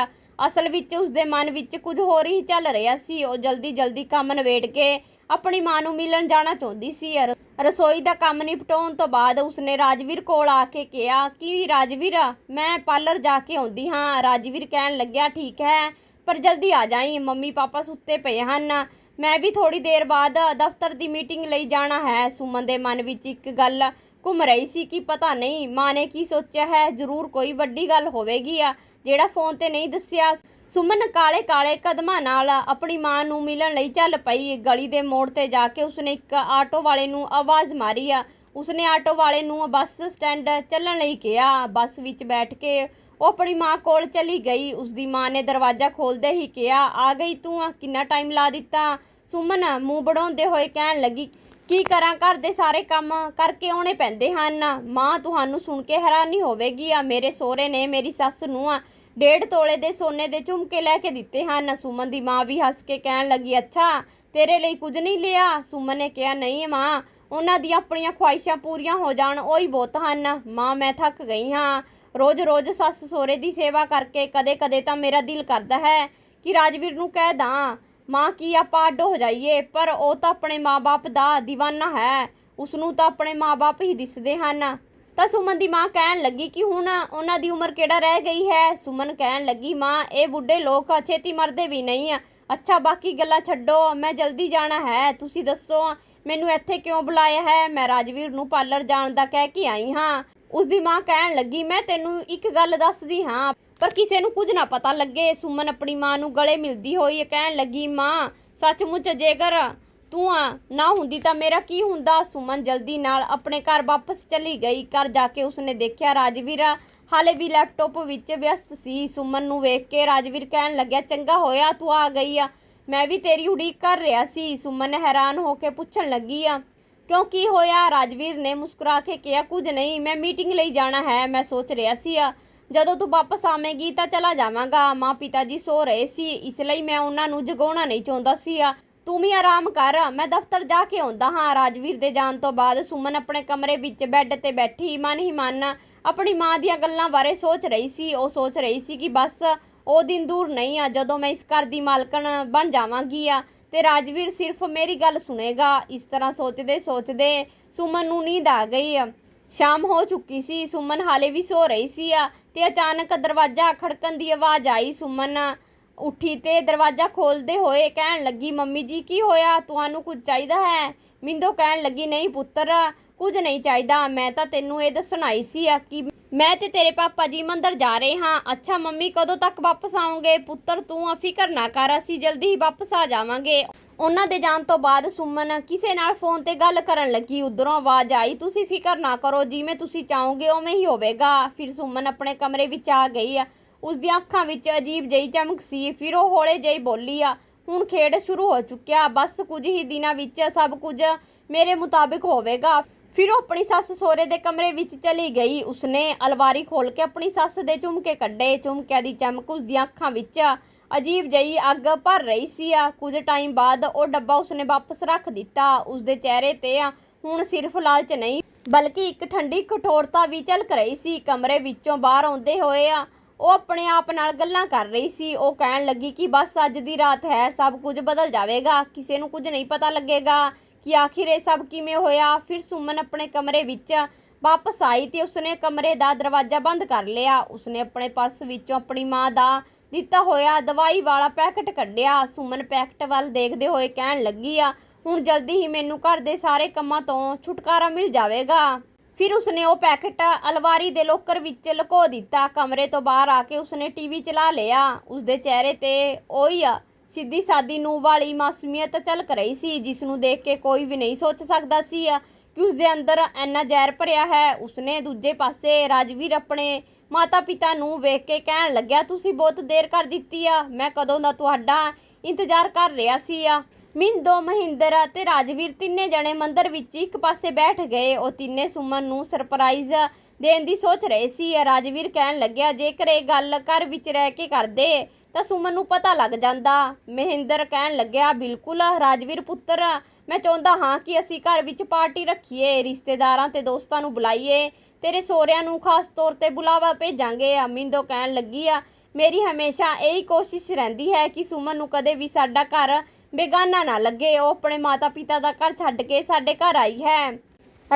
A: ਅਸਲ ਵਿੱਚ ਉਸਦੇ ਮਨ ਵਿੱਚ ਕੁਝ ਹੋਰ ਹੀ ਚੱਲ ਰਿਹਾ ਸੀ। ਉਹ ਜਲਦੀ-ਜਲਦੀ ਕੰਮ ਨਿਬੇੜ ਕੇ ਆਪਣੀ ਮਾਂ ਨੂੰ ਮਿਲਣ ਜਾਣਾ ਚਾਹੁੰਦੀ ਸੀ। ਰਸੋਈ ਦਾ ਕੰਮ ਨਿਪਟਾਉਣ ਤੋਂ ਬਾਅਦ ਉਸਨੇ ਰਾਜਵੀਰ ਕੋਲ ਆ ਕੇ ਕਿਹਾ, ਕਿ ਰਾਜਵੀਰ, ਮੈਂ ਪਾਰਲਰ ਜਾ ਕੇ ਆਉਂਦੀ ਹਾਂ। ਰਾਜਵੀਰ ਕਹਿਣ ਲੱਗਿਆ, ਠੀਕ ਹੈ। ਪਰ ਜਲਦੀ ਆ ਜਾਈਂ। ਮੰਮੀ ਪਾਪਾ ਸੁੱਤੇ ਪਏ ਹਨ। ਮੈਂ ਵੀ ਥੋੜੀ ਦੇਰ ਬਾਅਦ ਦਫ਼ਤਰ ਦੀ ਮੀਟਿੰਗ ਲਈ ਜਾਣਾ ਹੈ। ਸੁਮਨ ਦੇ ਮਨ ਵਿੱਚ ਇੱਕ ਗੱਲ ਘੁੰਮ ਰਹੀ ਸੀ ਕਿ ਪਤਾ ਨਹੀਂ, ਮਾਂ ਨੇ ਕੀ ਸੋਚਿਆ ਹੈ? ਜ਼ਰੂਰ ਕੋਈ ਵੱਡੀ ਗੱਲ ਹੋਵੇਗੀ ਆ, ਜਿਹੜਾ ਫੋਨ ਤੇ ਨਹੀਂ ਦੱਸਿਆ। ਸੁਮਨ ਕਾਲੇ ਕਾਲੇ ਕਦਮਾਂ ਨਾਲ ਆਪਣੀ ਮਾਂ ਨੂੰ ਮਿਲਣ ਲਈ ਚੱਲ ਪਈ। ਗਲੀ ਦੇ ਮੋੜ ਤੇ ਜਾ ਕੇ ਉਸਨੇ ਇੱਕ ਆਟੋ ਵਾਲੇ ਨੂੰ ਆਵਾਜ਼ ਮਾਰੀ ਆ। ਉਸਨੇ ਆਟੋ ਵਾਲੇ ਨੂੰ ਬੱਸ ਸਟੈਂਡ ਚੱਲਣ ਲਈ ਕਿਹਾ। ਬੱਸ ਵਿੱਚ ਬੈਠ ਕੇ ਉਹ ਆਪਣੀ ਮਾਂ ਕੋਲ ਚਲੀ ਗਈ। ਉਸਦੀ ਮਾਂ ਨੇ ਦਰਵਾਜ਼ਾ ਖੋਲਦੇ ਹੀ ਕਿਹਾ, ਆ ਗਈ ਤੂੰ ਕਿੰਨਾ ਟਾਈਮ ਲਾ ਦਿੱਤਾ? ਸੁਮਨ ਮੂੰਹ ਬੜਾਉਂਦੇ ਹੋਏ ਕਹਿਣ ਲੱਗੀ, ਕੀ ਕਰਾਂ, ਘਰ ਦੇ ਸਾਰੇ ਕੰਮ ਕਰਕੇ ਆਉਣੇ ਪੈਂਦੇ ਹਨ। ਮਾਂ ਤੁਹਾਨੂੰ ਸੁਣ ਕੇ ਹੈਰਾਨੀ ਹੋਵੇਗੀ। ਆ ਮੇਰੇ ਸਹੁਰੇ ਨੇ ਮੇਰੀ ਸੱਸ ਨੂੰ ਆ ਡੇਢ ਤੋਲੇ ਦੇ ਸੋਨੇ ਦੇ ਝੁਮਕੇ ਲੈ ਕੇ ਦਿੱਤੇ ਹਨ। ਸੁਮਨ ਦੀ ਮਾਂ ਵੀ ਹੱਸ ਕੇ ਕਹਿਣ ਲੱਗੀ, ਅੱਛਾ, ਤੇਰੇ ਲਈ ਕੁਝ ਨਹੀਂ ਲਿਆ? ਸੁਮਨ ਨੇ ਕਿਹਾ, ਨਹੀਂ ਮਾਂ, ਉਹਨਾਂ ਦੀਆਂ ਆਪਣੀਆਂ ਖੁਆਇਸ਼ਾਂ ਪੂਰੀਆਂ ਹੋ ਜਾਣ, ਉਹੀ ਬਹੁਤ ਹਨ। ਮਾਂ, ਮੈਂ ਥੱਕ ਗਈ ਹਾਂ। ਰੋਜ਼-ਰੋਜ਼ ਸੱਸ ਸਹੁਰੇ ਦੀ ਸੇਵਾ ਕਰਕੇ ਕਦੇ-ਕਦੇ ਤਾਂ ਮੇਰਾ ਦਿਲ ਕਰਦਾ ਹੈ ਕਿ ਰਾਜਵੀਰ ਨੂੰ ਕਹਿ ਦਾਂ, ਮਾਂ, ਕੀ ਆਪਾਂ ਅੱਡ ਹੋ ਜਾਈਏ? ਪਰ ਉਹ ਤਾਂ ਆਪਣੇ ਮਾਪੇ ਦਾ دیਵਾਨਾ ਹੈ। ਉਸ ਨੂੰ ਤਾਂ ਆਪਣੇ ਮਾਪੇ ਹੀ ਦਿਸਦੇ ਹਨ। ਤਾਂ ਸੁਮਨ ਦੀ ਮਾਂ ਕਹਿਣ ਲੱਗੀ ਕਿ ਹੁਣ ਉਹਨਾਂ ਦੀ ਉਮਰ ਕਿਹੜਾ ਰਹਿ ਗਈ ਹੈ? ਸੁਮਨ ਕਹਿਣ ਲੱਗੀ, ਮਾਂ, ਇਹ ਬੁੱਢੇ ਲੋਕ ਛੇਤੀ ਮਰਦੇ ਵੀ ਨਹੀਂ ਆ। ਅੱਛਾ, ਬਾਕੀ ਗੱਲਾਂ ਛੱਡੋ। ਮੈਂ ਜਲਦੀ ਜਾਣਾ ਹੈ। ਤੁਸੀਂ ਦੱਸੋ ਮੈਨੂੰ ਇੱਥੇ ਕਿਉਂ ਬੁਲਾਇਆ ਹੈ? ਮੈਂ ਰਾਜਵੀਰ ਨੂੰ ਪਾਰਲਰ ਜਾਣ ਦਾ ਕਹਿ ਕੇ ਆਈ ਹਾਂ। ਉਸ ਦੀ ਮਾਂ ਕਹਿਣ ਲੱਗੀ, ਮੈਂ ਤੈਨੂੰ ਇੱਕ ਗੱਲ ਦੱਸਦੀ ਹਾਂ, ਪਰ ਕਿਸੇ ਨੂੰ ਕੁਝ ਨਾ ਪਤਾ ਲੱਗੇ। ਸੁਮਨ ਆਪਣੀ ਮਾਂ ਨੂੰ ਗਲੇ ਮਿਲਦੀ ਹੋਈ ਕਹਿਣ ਲੱਗੀ, ਮਾਂ, ਸੱਚਮੁੱਚ ਜੇਕਰ ਤੂੰ ਆ ਨਾ ਹੁੰਦੀ ਤਾਂ ਮੇਰਾ ਕੀ ਹੁੰਦਾ? ਸੁਮਨ ਜਲਦੀ ਨਾਲ ਆਪਣੇ ਘਰ ਵਾਪਸ ਚਲੀ ਗਈ। ਘਰ ਜਾ ਕੇ ਉਸਨੇ ਦੇਖਿਆ ਰਾਜਵੀਰ ਹਾਲੇ ਵੀ ਲੈਪਟਾਪ ਵਿੱਚ ਵਿਅਸਤ ਸੀ। ਸੁਮਨ ਨੂੰ ਵੇਖ ਕੇ ਰਾਜਵੀਰ ਕਹਿਣ ਲੱਗਿਆ, ਚੰਗਾ ਹੋਇਆ, ਤੂੰ ਆ ਗਈ ਆ। ਮੈਂ ਵੀ ਤੇਰੀ ਉਡੀਕ ਕਰ ਰਿਹਾ ਸੀ। ਸੁਮਨ ਹੈਰਾਨ ਹੋ ਕੇ ਪੁੱਛਣ ਲੱਗੀ ਆ, ਕਿਉਂ ਕੀ ਹੋਇਆ? ਰਾਜਵੀਰ ਨੇ ਮੁਸਕਰਾ ਕੇ ਕਿਹਾ, ਕੁਝ ਨਹੀਂ, ਮੈਂ ਮੀਟਿੰਗ ਲਈ ਜਾਣਾ ਹੈ। ਮੈਂ ਸੋਚ ਰਿਹਾ ਸੀ ਆ, ਜਦੋਂ ਤੂੰ ਵਾਪਸ ਆਵੇਂਗੀ ਤਾਂ ਚਲਾ ਜਾਵਾਂਗਾ। ਮਾਂ ਪਿਤਾ ਜੀ ਸੋ ਰਹੇ ਸੀ, ਇਸ ਲਈ ਮੈਂ ਉਹਨਾਂ ਨੂੰ ਜਗਾਉਣਾ ਨਹੀਂ ਚਾਹੁੰਦਾ ਸੀ ਆ, ਤੂੰ ਵੀ ਆਰਾਮ ਕਰ, ਮੈਂ ਦਫ਼ਤਰ ਜਾ ਕੇ ਆਉਂਦਾ ਹਾਂ। ਰਾਜਵੀਰ ਦੇ ਜਾਣ ਤੋਂ ਬਾਅਦ ਸੁਮਨ ਆਪਣੇ ਕਮਰੇ ਵਿੱਚ ਬੈੱਡ ਤੇ ਬੈਠੀ, ਮਨ ਹੀ ਮਨ ਆਪਣੀ ਮਾਂ ਦੀਆਂ ਗੱਲਾਂ ਬਾਰੇ ਸੋਚ ਰਹੀ ਸੀ। ਉਹ ਸੋਚ ਰਹੀ ਸੀ ਕਿ ਬਸ ਉਹ ਦਿਨ ਦੂਰ ਨਹੀਂ ਆ, ਜਦੋਂ ਮੈਂ ਇਸ ਘਰ ਦੀ ਮਾਲਕਣ ਬਣ ਜਾਵਾਂਗੀ ਆ। ਤੇ ਰਾਜਵੀਰ ਸਿਰਫ ਮੇਰੀ ਗੱਲ ਸੁਣੇਗਾ। ਇਸ ਤਰ੍ਹਾਂ ਸੋਚਦੇ ਸੋਚਦੇ ਸੁਮਨ ਨੂੰ ਨੀਂਦ ਆ ਗਈ ਆ। ਸ਼ਾਮ ਹੋ ਚੁੱਕੀ ਸੀ। ਸੁਮਨ ਹਾਲੇ ਵੀ ਸੋ ਰਹੀ ਸੀ ਆ ਤੇ ਅਚਾਨਕ ਦਰਵਾਜ਼ਾ ਖੜਕਣ ਦੀ ਆਵਾਜ਼ ਆਈ। ਸੁਮਨ ਉੱਠੀ ਤੇ ਦਰਵਾਜ਼ਾ ਖੋਲਦੇ ਹੋਏ ਕਹਿਣ ਲੱਗੀ, ਮੰਮੀ ਜੀ, ਕੀ ਹੋਇਆ? ਤੁਹਾਨੂੰ ਕੁਝ ਚਾਹੀਦਾ ਹੈ? ਮਿੰਦੋ ਕਹਿਣ ਲੱਗੀ, ਨਹੀਂ ਪੁੱਤਰ, ਕੁਝ ਨਹੀਂ ਚਾਹੀਦਾ। ਮੈਂ ਤਾਂ ਤੈਨੂੰ ਇਹ ਦੱਸਣ ਆਈ ਸੀ ਆ ਕਿ ਮੈਂ ਤੇ ਤੇਰੇ ਪਾਪਾ ਜੀ ਮੰਦਰ ਜਾ ਰਹੇ ਹਾਂ। ਅੱਛਾ, ਮੰਮੀ, ਕਦੋਂ ਤੱਕ ਵਾਪਸ ਆਉਂਗੇ? ਪੁੱਤਰ, ਤੂੰ ਫਿਕਰ ਨਾ ਕਰ, ਅਸੀਂ ਜਲਦੀ ਹੀ ਵਾਪਸ ਆ ਜਾਵਾਂਗੇ। ਉਹਨਾਂ ਦੇ ਜਾਣ ਤੋਂ ਬਾਅਦ ਸੁਮਨ ਕਿਸੇ ਨਾਲ ਫੋਨ ਤੇ ਗੱਲ ਕਰਨ ਲੱਗੀ। ਉਧਰੋਂ ਆਵਾਜ਼ ਆਈ, ਤੁਸੀਂ ਫਿਕਰ ਨਾ ਕਰੋ, ਜਿਵੇਂ ਤੁਸੀਂ ਚਾਹੋਗੇ, ਉਵੇਂ ਹੀ ਹੋਵੇਗਾ। ਫਿਰ ਸੁਮਨ ਆਪਣੇ ਕਮਰੇ ਵਿੱਚ ਆ ਗਈ ਆ। ਉਸ ਦੀਆਂ ਅੱਖਾਂ ਵਿੱਚ ਅਜੀਬ ਜਿਹੀ ਚਮਕ ਸੀ। ਫਿਰ ਉਹ ਹੌਲੇ ਜਿਹੀ ਬੋਲੀ ਆ, ਹੁਣ ਖੇਡ ਸ਼ੁਰੂ ਹੋ ਚੁੱਕਿਆ, ਬਸ ਕੁਝ ਹੀ ਦਿਨਾਂ ਵਿੱਚ ਸਭ ਕੁਝ ਮੇਰੇ ਮੁਤਾਬਿਕ ਹੋਵੇਗਾ। ਫਿਰ ਉਹ ਆਪਣੀ ਸੱਸ ਸੋਹਰੇ ਦੇ ਕਮਰੇ ਵਿੱਚ ਚਲੀ ਗਈ। ਉਸਨੇ ਅਲਵਾਰੀ ਖੋਲ ਕੇ ਆਪਣੀ ਸੱਸ ਦੇ ਝੁਮਕੇ ਕੱਢੇ। ਝੁਮਕਿਆਂ ਦੀ ਚਮਕ ਉਸ ਦੀਆਂ ਅੱਖਾਂ ਵਿੱਚ ਅਜੀਬ ਜਿਹੀ ਅੱਗ ਭਰ ਰਹੀ ਸੀ। ਆ ਕੁਝ ਟਾਈਮ ਬਾਅਦ ਉਹ ਡੱਬਾ ਉਸਨੇ ਵਾਪਸ ਰੱਖ ਦਿੱਤਾ। ਉਸਦੇ ਚਿਹਰੇ ਤੇ ਆ ਹੁਣ ਸਿਰਫ ਲਾਲਚ ਨਹੀਂ, ਬਲਕਿ ਇੱਕ ਠੰਡੀ ਕਠੋਰਤਾ ਵੀ ਝਲਕ ਰਹੀ ਸੀ। ਕਮਰੇ ਵਿੱਚੋਂ ਬਾਹਰ ਆਉਂਦੇ ਹੋਏ ਆ ਉਹ ਆਪਣੇ ਆਪ ਨਾਲ ਗੱਲਾਂ ਕਰ ਰਹੀ ਸੀ। ਉਹ ਕਹਿਣ ਲੱਗੀ ਕਿ ਬਸ ਅੱਜ ਦੀ ਰਾਤ ਹੈ, ਸਭ ਕੁਝ ਬਦਲ ਜਾਵੇਗਾ, ਕਿਸੇ ਨੂੰ ਕੁਝ ਨਹੀਂ ਪਤਾ ਲੱਗੇਗਾ। ਕਿ ਆਖਿਰ ਇਹ ਸਭ ਕਿਵੇਂ ਹੋਇਆ? ਫਿਰ ਸੁਮਨ ਆਪਣੇ ਕਮਰੇ ਵਿੱਚ ਵਾਪਸ ਆਈ ਤੇ ਉਸਨੇ ਕਮਰੇ ਦਾ ਦਰਵਾਜ਼ਾ ਬੰਦ ਕਰ ਲਿਆ। ਉਸਨੇ ਆਪਣੇ ਪਰਸ ਵਿੱਚੋਂ ਆਪਣੀ ਮਾਂ ਦਾ ਦਿੱਤਾ ਹੋਇਆ ਦਵਾਈ ਵਾਲਾ ਪੈਕਟ ਕੱਢਿਆ। ਸੁਮਨ ਪੈਕਟ ਵੱਲ ਦੇਖਦੇ ਹੋਏ ਕਹਿਣ ਲੱਗੀ ਆ, ਹੁਣ ਜਲਦੀ ਹੀ ਮੈਨੂੰ ਘਰ ਦੇ ਸਾਰੇ ਕੰਮਾਂ ਤੋਂ ਛੁਟਕਾਰਾ ਮਿਲ ਜਾਵੇਗਾ। ਫਿਰ ਉਸਨੇ ਉਹ ਪੈਕਟ ਅਲਵਾਰੀ ਦੇ ਲੋਕਰ ਵਿੱਚ ਲੁਕੋ ਦਿੱਤਾ। ਕਮਰੇ ਤੋਂ ਬਾਹਰ ਆ ਕੇ ਉਸਨੇ ਟੀਵੀ ਚਲਾ ਲਿਆ। ਉਸਦੇ ਚਿਹਰੇ ਤੇ ਉਹੀ ਆ ਸਿੱਧੀ ਸਾਦੀ ਨੂੰ ਵਾਲੀ ਮਾਸੂਮੀਅਤ ਝਲਕ ਰਹੀ ਸੀ ਜਿਸ ਨੂੰ ਦੇਖ ਕੇ ਕੋਈ ਵੀ ਨਹੀਂ ਸੋਚ ਸਕਦਾ ਸੀ ਆ ਕਿ ਉਸਦੇ ਅੰਦਰ ਇੰਨਾ ਜ਼ਹਿਰ ਭਰਿਆ ਹੈ। ਉਸਨੇ ਦੂਜੇ ਪਾਸੇ ਰਾਜਵੀਰ ਆਪਣੇ ਮਾਤਾ ਪਿਤਾ ਨੂੰ ਵੇਖ ਕੇ ਕਹਿਣ ਲੱਗਿਆ, ਤੁਸੀਂ ਬਹੁਤ ਦੇਰ ਕਰ ਦਿੱਤੀ ਆ, ਮੈਂ ਕਦੋਂ ਦਾ ਤੁਹਾਡਾ ਇੰਤਜ਼ਾਰ ਕਰ ਰਿਹਾ ਸੀ ਆ? ਮਿੰਦੋ ਮਹਿੰਦਰ ਅਤੇ ਰਾਜਵੀਰ ਤਿੰਨੇ ਜਣੇ ਮੰਦਰ ਵਿੱਚ ਇੱਕ ਪਾਸੇ ਬੈਠ ਗਏ। ਉਹ ਤਿੰਨੇ ਸੁਮਨ ਨੂੰ ਸਰਪ੍ਰਾਈਜ਼ ਦੇਣ ਦੀ ਸੋਚ ਰਹੇ ਸੀ। ਰਾਜਵੀਰ ਕਹਿਣ ਲੱਗਿਆ, ਜੇਕਰ ਇਹ ਗੱਲ ਘਰ ਵਿੱਚ ਰਹਿ ਕੇ ਕਰਦੇ, ਤਾਂ ਸੁਮਨ ਨੂੰ ਪਤਾ ਲੱਗ ਜਾਂਦਾ। ਮਹਿੰਦਰ ਕਹਿਣ ਲੱਗਿਆ, ਬਿਲਕੁਲ ਰਾਜਵੀਰ ਪੁੱਤਰ, ਮੈਂ ਚਾਹੁੰਦਾ ਹਾਂ ਕਿ ਅਸੀਂ ਘਰ ਵਿੱਚ ਪਾਰਟੀ ਰੱਖੀਏ, ਰਿਸ਼ਤੇਦਾਰਾਂ ਤੇ ਦੋਸਤਾਂ ਨੂੰ ਬੁਲਾਈਏ, ਤੇਰੇ ਸਹੁਰਿਆਂ ਨੂੰ ਖਾਸ ਤੌਰ ਤੇ ਬੁਲਾਵਾ ਭੇਜਾਂਗੇ। ਅਮਿੰਦੋ ਕਹਿਣ ਲੱਗੀ ਆ, ਮੇਰੀ ਹਮੇਸ਼ਾ ਇਹੀ ਕੋਸ਼ਿਸ਼ ਰਹਿੰਦੀ ਹੈ ਕਿ ਸੁਮਨ ਨੂੰ ਕਦੇ ਵੀ ਸਾਡਾ ਘਰ ਬੇਗਾਨਾ ਨਾ ਲੱਗੇ। ਉਹ ਆਪਣੇ ਮਾਤਾ ਪਿਤਾ ਦਾ ਘਰ ਛੱਡ ਕੇ ਸਾਡੇ ਘਰ ਆਈ ਹੈ।